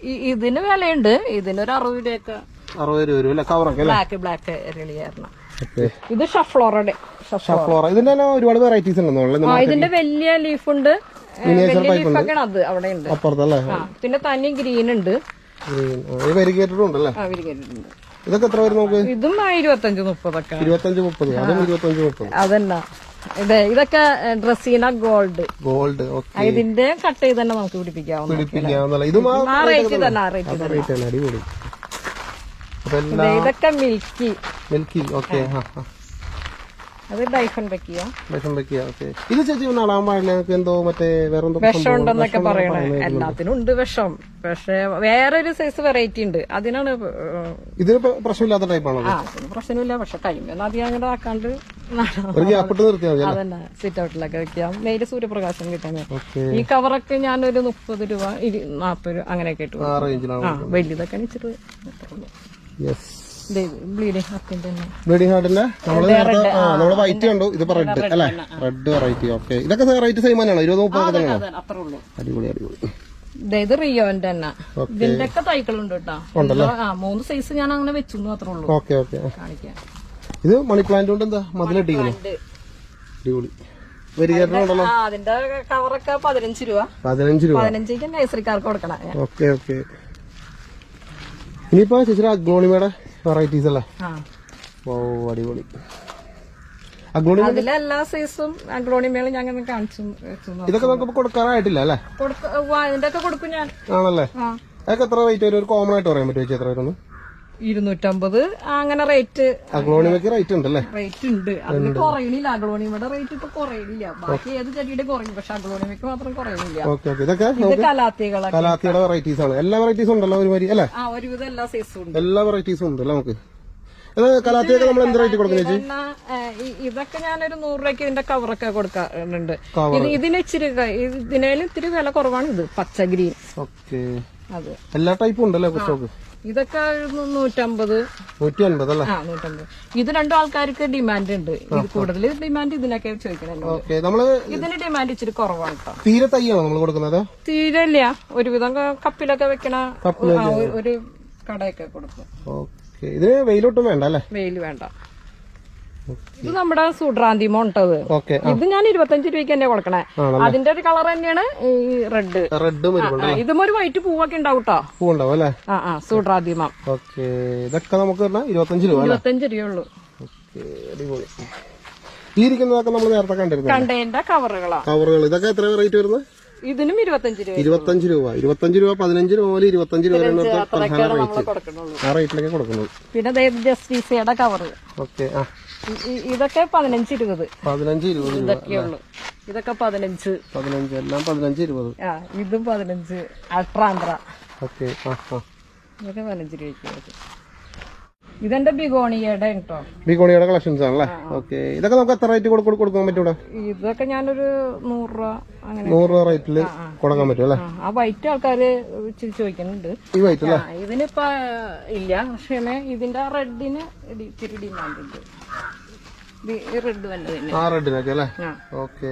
ഈ- ഇതിന് വിലയുണ്ട്. ഇതിനൊരു അറുപത് രൂപയൊക്കെ. അറുപത് രൂപ വരും അല്ലേ? കവറൊക്കെ അല്ലേ? ബ്ലാക്ക് ബ്ലാക്ക് അരളിയായിരുന്നു ഓക്കെ ഇത് ഷഫ്ലോറയുടെ ഷഫ്ലോറ. ഇതിന്റെ ഒരുപാട് വെറൈറ്റീസ് ഉണ്ടെന്നുള്ളത് ആ ഇതിന്റെ വലിയ ലീഫ് ലീഫൊക്കെയാണ് അത് അവിടെ ഉണ്ട്. അപ്പുറത്തല്ലേ പിന്നെ തനി ഗ്രീൻ ഉണ്ട്. ഇതൊക്കെ എത്ര വരും നമുക്ക്? ഇതും ഇരുപത്തഞ്ച് മുപ്പതൊക്കെ. ഇരുപത്തഞ്ച് മുപ്പത്. അതും ഇരുപത്തഞ്ച് മുപ്പത്. അതന്നെ. ഇത് ഇതൊക്കെ ഡ്രസ്സീന ഗോൾഡ് ഗോൾഡ് ഇതിന്റെ കട്ട് ചെയ്ത് തന്നെ നമുക്ക് പിടിപ്പിക്കാവുന്ന പിടിപ്പിക്കാവുന്ന ഇതും ആ ആ റേറ്റ് തന്നെ ആ റേറ്റ് തന്നെ. അടിപൊളി. ഇതൊക്കെ മിൽക്കി. മിൽക്കി ഓക്കെ അത് ബൈഫൺ വെക്കുക ബൈഫൺ വെക്കുക ഓക്കെ. ഇത് ചേച്ചി നടാൻ പാടില്ല നമുക്ക് എന്തോ മറ്റേ വേറെ എന്തോ വിഷം ഉണ്ടെന്നൊക്കെ പറയണേ. എല്ലാത്തിനും ഉണ്ട് വിഷം. പക്ഷെ വേറൊരു സൈസ് വെറൈറ്റി ഉണ്ട്. അതിനാണ് ഇതിന് പ്രശ്നമില്ലാത്ത ടൈപ്പാണോ പ്രശ്നമില്ല. പക്ഷെ കഴിയുമ്പോൾ അധികം അങ്ങോട്ട് ആക്കാണ്ട് അതന്നെ. സിറ്റ് ഔട്ടിലൊക്കെ വെക്കാം. നേരെ സൂര്യപ്രകാശം കിട്ടാൻ ഈ കവറൊക്കെ ഒരു മുപ്പത് രൂപ നാപ്പത് രൂപ അങ്ങനെയൊക്കെ ഇട്ടു വലിയതൊക്കെ ഇച്ചിരി ബ്ലീഡിംഗ് ഹാർട്ടിന്റെ നമ്മൾ നേരത്തെ ആ നമ്മൾ വൈറ്റ് കണ്ടു ഇതിപ്പോ റെഡ് അല്ലേ? റെഡ് വെറൈറ്റി ഓക്കെ ഇതൊക്കെ റേറ്റ് സെയിം തന്നെയാണോ? ഇരുപത് മുപ്പതൊക്കെ തന്നെയാണോ? അത്രേ അടിപൊളി അടിപൊളി. ഇത് റിയോന്റെ തന്നെ. ഇതിന്റെ ഒക്കെ തൈകളുണ്ട് കേട്ടോ. മൂന്ന് സൈസ് ഞാൻ അങ്ങനെ വെച്ചു മാത്രമേ ഉള്ളൂ. ഓക്കെ ഓക്കെ കാണിക്കാം. ഇത് മണി പ്ലാന്റ് കൊണ്ട് എന്താ? മതിലിട്ടിരിക്കുന്നു. അടിപൊളി. അതിന്റെ കവറൊക്കെ പതിനഞ്ച് രൂപ. പതിനഞ്ച് രൂപ. പതിനഞ്ചിക്ക് നഴ്സറിക്കാർക്ക് കൊടുക്കണം. ഓക്കെ ഓക്കെ ഇനിയിപ്പോ ചേച്ചിയുടെ അഗ്ലോണിമയുടെ വെറൈറ്റീസ് അല്ലേ? ഓ അടിപൊളി. എല്ലാ സൈസും അഗ്ലോണിമേളും ഞാൻ കാണിച്ചു ഇതൊക്കെ നമുക്ക് കൊടുക്കാറായിട്ടില്ല അല്ലേ? കൊടുക്ക ഒക്കെ ഞാൻ. ആണല്ലേ? അതൊക്കെ എത്ര റേറ്റ് വരും? ഒരു കോമൺ ആയിട്ട് പറയാൻ പറ്റുമോ ചേച്ചി എത്ര വരുന്നു ഇരുന്നൂറ്റമ്പത്. അങ്ങനെ റേറ്റ്. അഗ്ലോണിമയ്ക്ക് റേറ്റ് ഉണ്ടല്ലേ? റേറ്റ് ഉണ്ട്. അതിന് കുറയണില്ല. അഗ്ലോണിമയുടെ റേറ്റ് ഇപ്പൊ കുറയണില്ല. ബാക്കി ഏത് ചെടിയുടെ കുറയും. പക്ഷെ അഗ്ലോണിമയ്ക്ക് മാത്രം കുറയണില്ല. ഇതൊക്കെ കലാത്തിയുടെ വെറൈറ്റീസ് ആണ്. എല്ലാ വെറൈറ്റീസും ഉണ്ടല്ലോ ഒരു വരി അല്ലേ? ആ ഒരുവിധം എല്ലാ സൈസും ഉണ്ട്. എല്ലാ വെറൈറ്റീസും ഉണ്ടല്ലോ നമുക്ക്? കലാത്തിയൊക്കെ നമ്മൾ എന്ത് റേറ്റ് കൊടുക്കും ഇതൊക്കെ ഞാനൊരു നൂറ് രൂപയ്ക്ക് ഇതിന്റെ കവറൊക്കെ കൊടുക്കാറുണ്ട്. ഇത് ഇതിന് ഇച്ചിരി ഇതിനേലും ഇത്തിരി വില കുറവാണ് ഇത് പച്ച ഗ്രീൻ എല്ലാ ടൈപ്പും ഉണ്ടല്ലേ ഇതൊക്കെ നൂറ്റമ്പത്. നൂറ്റമ്പത് അല്ലേ? ആ നൂറ്റമ്പത്. ഇത് രണ്ടും ആൾക്കാർക്ക് ഡിമാൻഡ് ഉണ്ട്. ഇത് കൂടുതൽ ഡിമാൻഡ് ഇതിനൊക്കെ ചോദിക്കണല്ലോ. നമ്മൾ ഇതിന് ഡിമാൻഡ് ഇച്ചിരി കുറവാണ് കേട്ടോ തീരെ തയ്യാണോ നമ്മൾ കൊടുക്കുന്നത്? തീരെ ഇല്ല ഒരുവിധം കപ്പിലൊക്കെ വെക്കണ ഒരു- കടയൊക്കെ കൊടുക്കും. ഇതിന് വെയിലൊട്ടും വേണ്ട അല്ലേ? വെയിൽ വേണ്ട. ഇത് നമ്മുടെ സുഡ്രാന്തി മോണ്ടത് ഓക്കെ ഇത് ഞാൻ ഇരുപത്തഞ്ച് രൂപയ്ക്ക് തന്നെ കൊടുക്കണേ. അതിന്റെ ഒരു കളർ തന്നെയാണ് ഈ റെഡ്. റെഡ് ഇതും ഒരു വൈറ്റ് പൂവൊക്കെ ഉണ്ടാവും കേട്ടോ പൂവുണ്ടാവും അല്ലേ? ആ ആ സുഡ്രാന്തിമം ഓക്കെ ഇതൊക്കെ നമുക്ക് ഇരുപത്തഞ്ച് രൂപ ഇരുപത്തഞ്ച് രൂപയുള്ളൂ. ഓക്കെ അടിപൊളി. ഈ ഇരിക്കുന്നതൊക്കെ നമ്മൾ നേരത്തെ കണ്ടിരുന്നു കണ്ടേന്റെ കവറുകളാ. കവറുകൾ ഇതൊക്കെ എത്ര റേറ്റ് വരുന്നത്? ഇതിനും ഇരുപത്തഞ്ച് രൂപ. ഇരുപത്തഞ്ച് രൂപ. ഇരുപത്തഞ്ച് രൂപ പതിനഞ്ച് രൂപ മുതൽ ഇരുപത്തഞ്ച് രൂപ വരെ ആ റേറ്റിലേക്ക് കൊടുക്കുന്നത് പിന്നെ ജസ്റ്റിസയുടെ കവറ്. ഓക്കെ ആ. ഇതൊക്കെ പതിനഞ്ച് ഇരുപത്. പതിനഞ്ച് ഇരുപത് ഇതൊക്കെ ഉള്ളു. ഇതൊക്കെ പതിനഞ്ച്. പതിനഞ്ച് എല്ലാം പതിനഞ്ച് ഇരുപത്. ആ ഇതും പതിനഞ്ച്. അൾട്രാന്ധ്ര ഓക്കെ ഇതൊക്കെ പതിനഞ്ച് രൂപയ്ക്ക് വരും. ഇതെന്റെ ബിഗോണിയുടെ കേട്ടോ ബിഗോണിയുടെ കളക്ഷൻസ് ആണല്ലേ? ഓക്കെ ഇതൊക്കെ നമുക്ക് എത്ര റേറ്റ് കൊടുക്കാൻ കൊടുക്കാൻ പറ്റൂടെ ഇതൊക്കെ ഞാനൊരു നൂറ് രൂപ അങ്ങനെ. നൂറ് രൂപ റേറ്റിൽ കൊടുക്കാൻ പറ്റും അല്ലേ? ആ, വൈറ്റ് ആൾക്കാര് ഇച്ചിരി ചോദിക്കുന്നുണ്ട്. ഈ വൈറ്റ് അല്ലേ? ഇതിനിപ്പോ ഇല്ല. പക്ഷേ ഇതിന്റെ റെഡിന് ഇത്തിരി ഡിമാൻഡ് ഉണ്ട്. റെഡ് വല്ലതിന് ആ റെഡിനൊക്കെ അല്ലേ? ഓക്കെ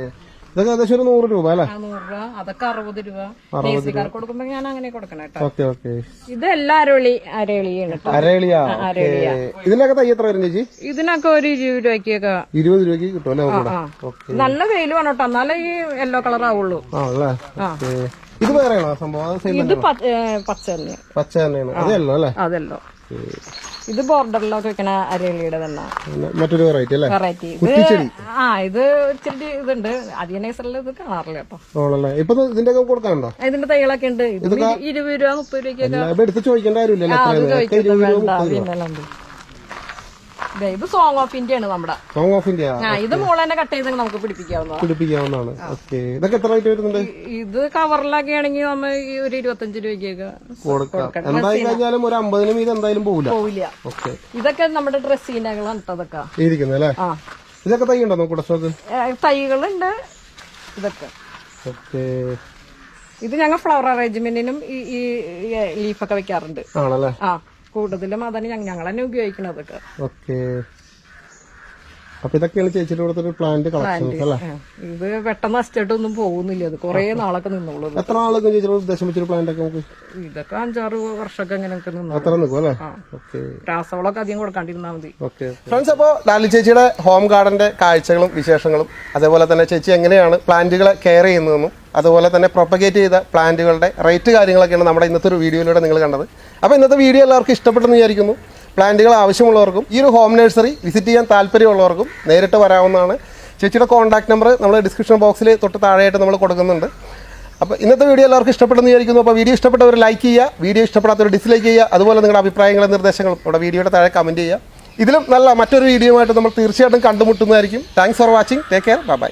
ഇതൊക്കെ ഏകദേശം ഒരു നൂറ് രൂപ അല്ലേ? നൂറ് രൂപ. അതൊക്കെ അറുപത് രൂപ. നേഴ്സിക്കാർക്ക് കൊടുക്കുമ്പോ ഞാൻ അങ്ങനെ കൊടുക്കണം കേട്ടോ. Okay okay. ഇത് എല്ലാ അരളി അരളിയാണ് കേട്ടോ. അരളിയ? ഇതിനൊക്കെ തൈ എത്ര വരും ചേച്ചി? ഇതിനൊക്കെ ഒരു ഇരുപത് രൂപയ്ക്കൊക്കെ. ഇരുപത് രൂപയ്ക്ക് കിട്ടും അല്ലേ നല്ല വെയിൽ വേണം കേട്ടോ. എന്നാലേ ഈ യെല്ലോ കളർ ആവുള്ളൂ. ഇത് വേറെയാണോ സംഭവം? ഇത് പച്ച തന്നെ പച്ച തന്നെയാണ്. അതല്ലോ അല്ലേ? അതല്ലോ ഇത് ബോർഡറിലൊക്കെ വെക്കണ അരളിയുടെ തന്നെ. മറ്റൊരു വെറൈറ്റി അല്ലേ? വെറൈറ്റി ഇത് ആ ഇത് ഇച്ചിരി ഇതുണ്ട്. അധികം നൈസറിൽ ഇത് കാണാറില്ല കേട്ടോ. ആണല്ലേ? ഇപ്പൊ ഇതിന്റെ ഒക്കെ കൊടുക്കാനുണ്ടോ? ഇതിന്റെ തൈകളൊക്കെ ഉണ്ട്. ഇത് ഇരുപത് രൂപ മുപ്പത് രൂപയ്ക്കൊക്കെ. എടുത്ത് ചോദിക്കേണ്ട കാര്യമില്ലല്ലോ ഇത് സോങ് ഓഫ് ഇന്ത്യ ആണ് നമ്മുടെ. സോങ് ഓഫ് ഇന്ത്യ ഇത് മോളെന്നെ കട്ട് ചെയ്ത് നമുക്ക് പിടിപ്പിക്കാവുന്നതാണ്. പിടിപ്പിക്കാവുന്നതാണ് ഓക്കെ ഇതൊക്കെ എത്ര റേറ്റ് വരുന്നുണ്ട്? ഇത് കവറിലൊക്കെ ആണെങ്കിൽ നമ്മ ഈ ഒരു ഇരുപത്തഞ്ച് രൂപയ്ക്കൊക്കെ കൊടുക്കാം. എന്തായി കഴിഞ്ഞാലും ഒരു അമ്പതിനും ഇത് എന്തായാലും പോവില്ല. പോവില്ല. ഓക്കെ ഇതൊക്കെ നമ്മുടെ ഡ്രസ്സിന്റെ അതൊക്കെ ഇരിക്കുന്നത് അല്ലേ? ഇതൊക്കെ തൈ ഉണ്ടോ നോക്കൂടെ സ്റ്റോക്ക് തൈകളുണ്ട്. ഇതൊക്കെ. ഓക്കെ ഇത് ഞങ്ങൾ ഫ്ലവർ അറേഞ്ച്മെന്റിനും ഈ ലീഫൊക്കെ വെക്കാറുണ്ട്. ആണല്ലേ? ആ. കൂടുതലും അതാണ് ഞങ്ങൾ തന്നെ ഉപയോഗിക്കുന്നത് ഓക്കെ. അപ്പൊ ഇതൊക്കെയാണ് ചേച്ചിയുടെ പ്ലാന്റ് കളക്ഷൻസ് അല്ലേ? ഇത് പെട്ടെന്ന് നശിച്ചിട്ടൊന്നും പോകുന്നില്ല. അത് കുറേ നാളൊക്കെ നിന്നോളൂ എത്ര നാളൊക്കെ ചേച്ചിയുടെ ഉദ്ദേശം വെച്ചൊരു പ്ലാന്റ് ഒക്കെ നമുക്ക്? ഇതൊക്കെ അഞ്ചാറ് വർഷമൊക്കെ ഇങ്ങനെ അത്ര നിൽക്കും അല്ലേ? ഓക്കെ. രാസവളമൊക്കെ അധികം കൊടുക്കാണ്ടിരുന്നാൽ മതി. ഓക്കെ ഫ്രണ്ട്സ് അപ്പോൾ ലാലി ചേച്ചിയുടെ ഹോം ഗാർഡന്റെ കാഴ്ചകളും വിശേഷങ്ങളും അതേപോലെ തന്നെ ചേച്ചി എങ്ങനെയാണ് പ്ലാന്റുകളെ കെയർ ചെയ്യുന്നതെന്നും അതുപോലെ തന്നെ പ്രൊപ്പഗേറ്റ് ചെയ്ത പ്ലാന്റുകളുടെ റേറ്റ് കാര്യങ്ങളൊക്കെയാണ് നമ്മുടെ ഇന്നത്തെ ഒരു വീഡിയോയിലൂടെ നിങ്ങൾ കണ്ടത്. അപ്പോൾ ഇന്നത്തെ വീഡിയോ എല്ലാവർക്കും ഇഷ്ടപ്പെട്ടെന്ന് വിചാരിക്കുന്നു. പ്ലാന്റുകൾ ആവശ്യമുള്ളവർക്കും ഈ ഒരു ഹോം നഴ്സറി വിസിറ്റ് ചെയ്യാൻ താല്പര്യമുള്ളവർക്കും നേരിട്ട് വരാവുന്നതാണ്. ചേച്ചിയുടെ കോൺടാക്ട് നമ്പർ നമ്മൾ ഡിസ്ക്രിപ്ഷൻ ബോക്സിൽ തൊട്ട് താഴെയായിട്ട് നമ്മൾ കൊടുക്കുന്നുണ്ട്. അപ്പോൾ ഇന്നത്തെ വീഡിയോ എല്ലാവർക്കും ഇഷ്ടപ്പെട്ടെന്ന് വിചാരിക്കുന്നു. അപ്പോൾ വീഡിയോ ഇഷ്ടപ്പെട്ടവർ ലൈക്ക് ചെയ്യുക വീഡിയോ ഇഷ്ടപ്പെടാത്തവർ ഡിസ്ലൈക്ക് ചെയ്യുക അതുപോലെ നിങ്ങളുടെ അഭിപ്രായങ്ങളും നിർദ്ദേശങ്ങളും നമ്മുടെ വീഡിയോയുടെ താഴെ കമന്റ് ചെയ്യുക. ഇതിലും നല്ല മറ്റൊരു വീഡിയോ ആയിട്ട് നമ്മൾ തീർച്ചയായിട്ടും കണ്ടുമുട്ടുന്നതായിരിക്കും. Thanks for watching take care bye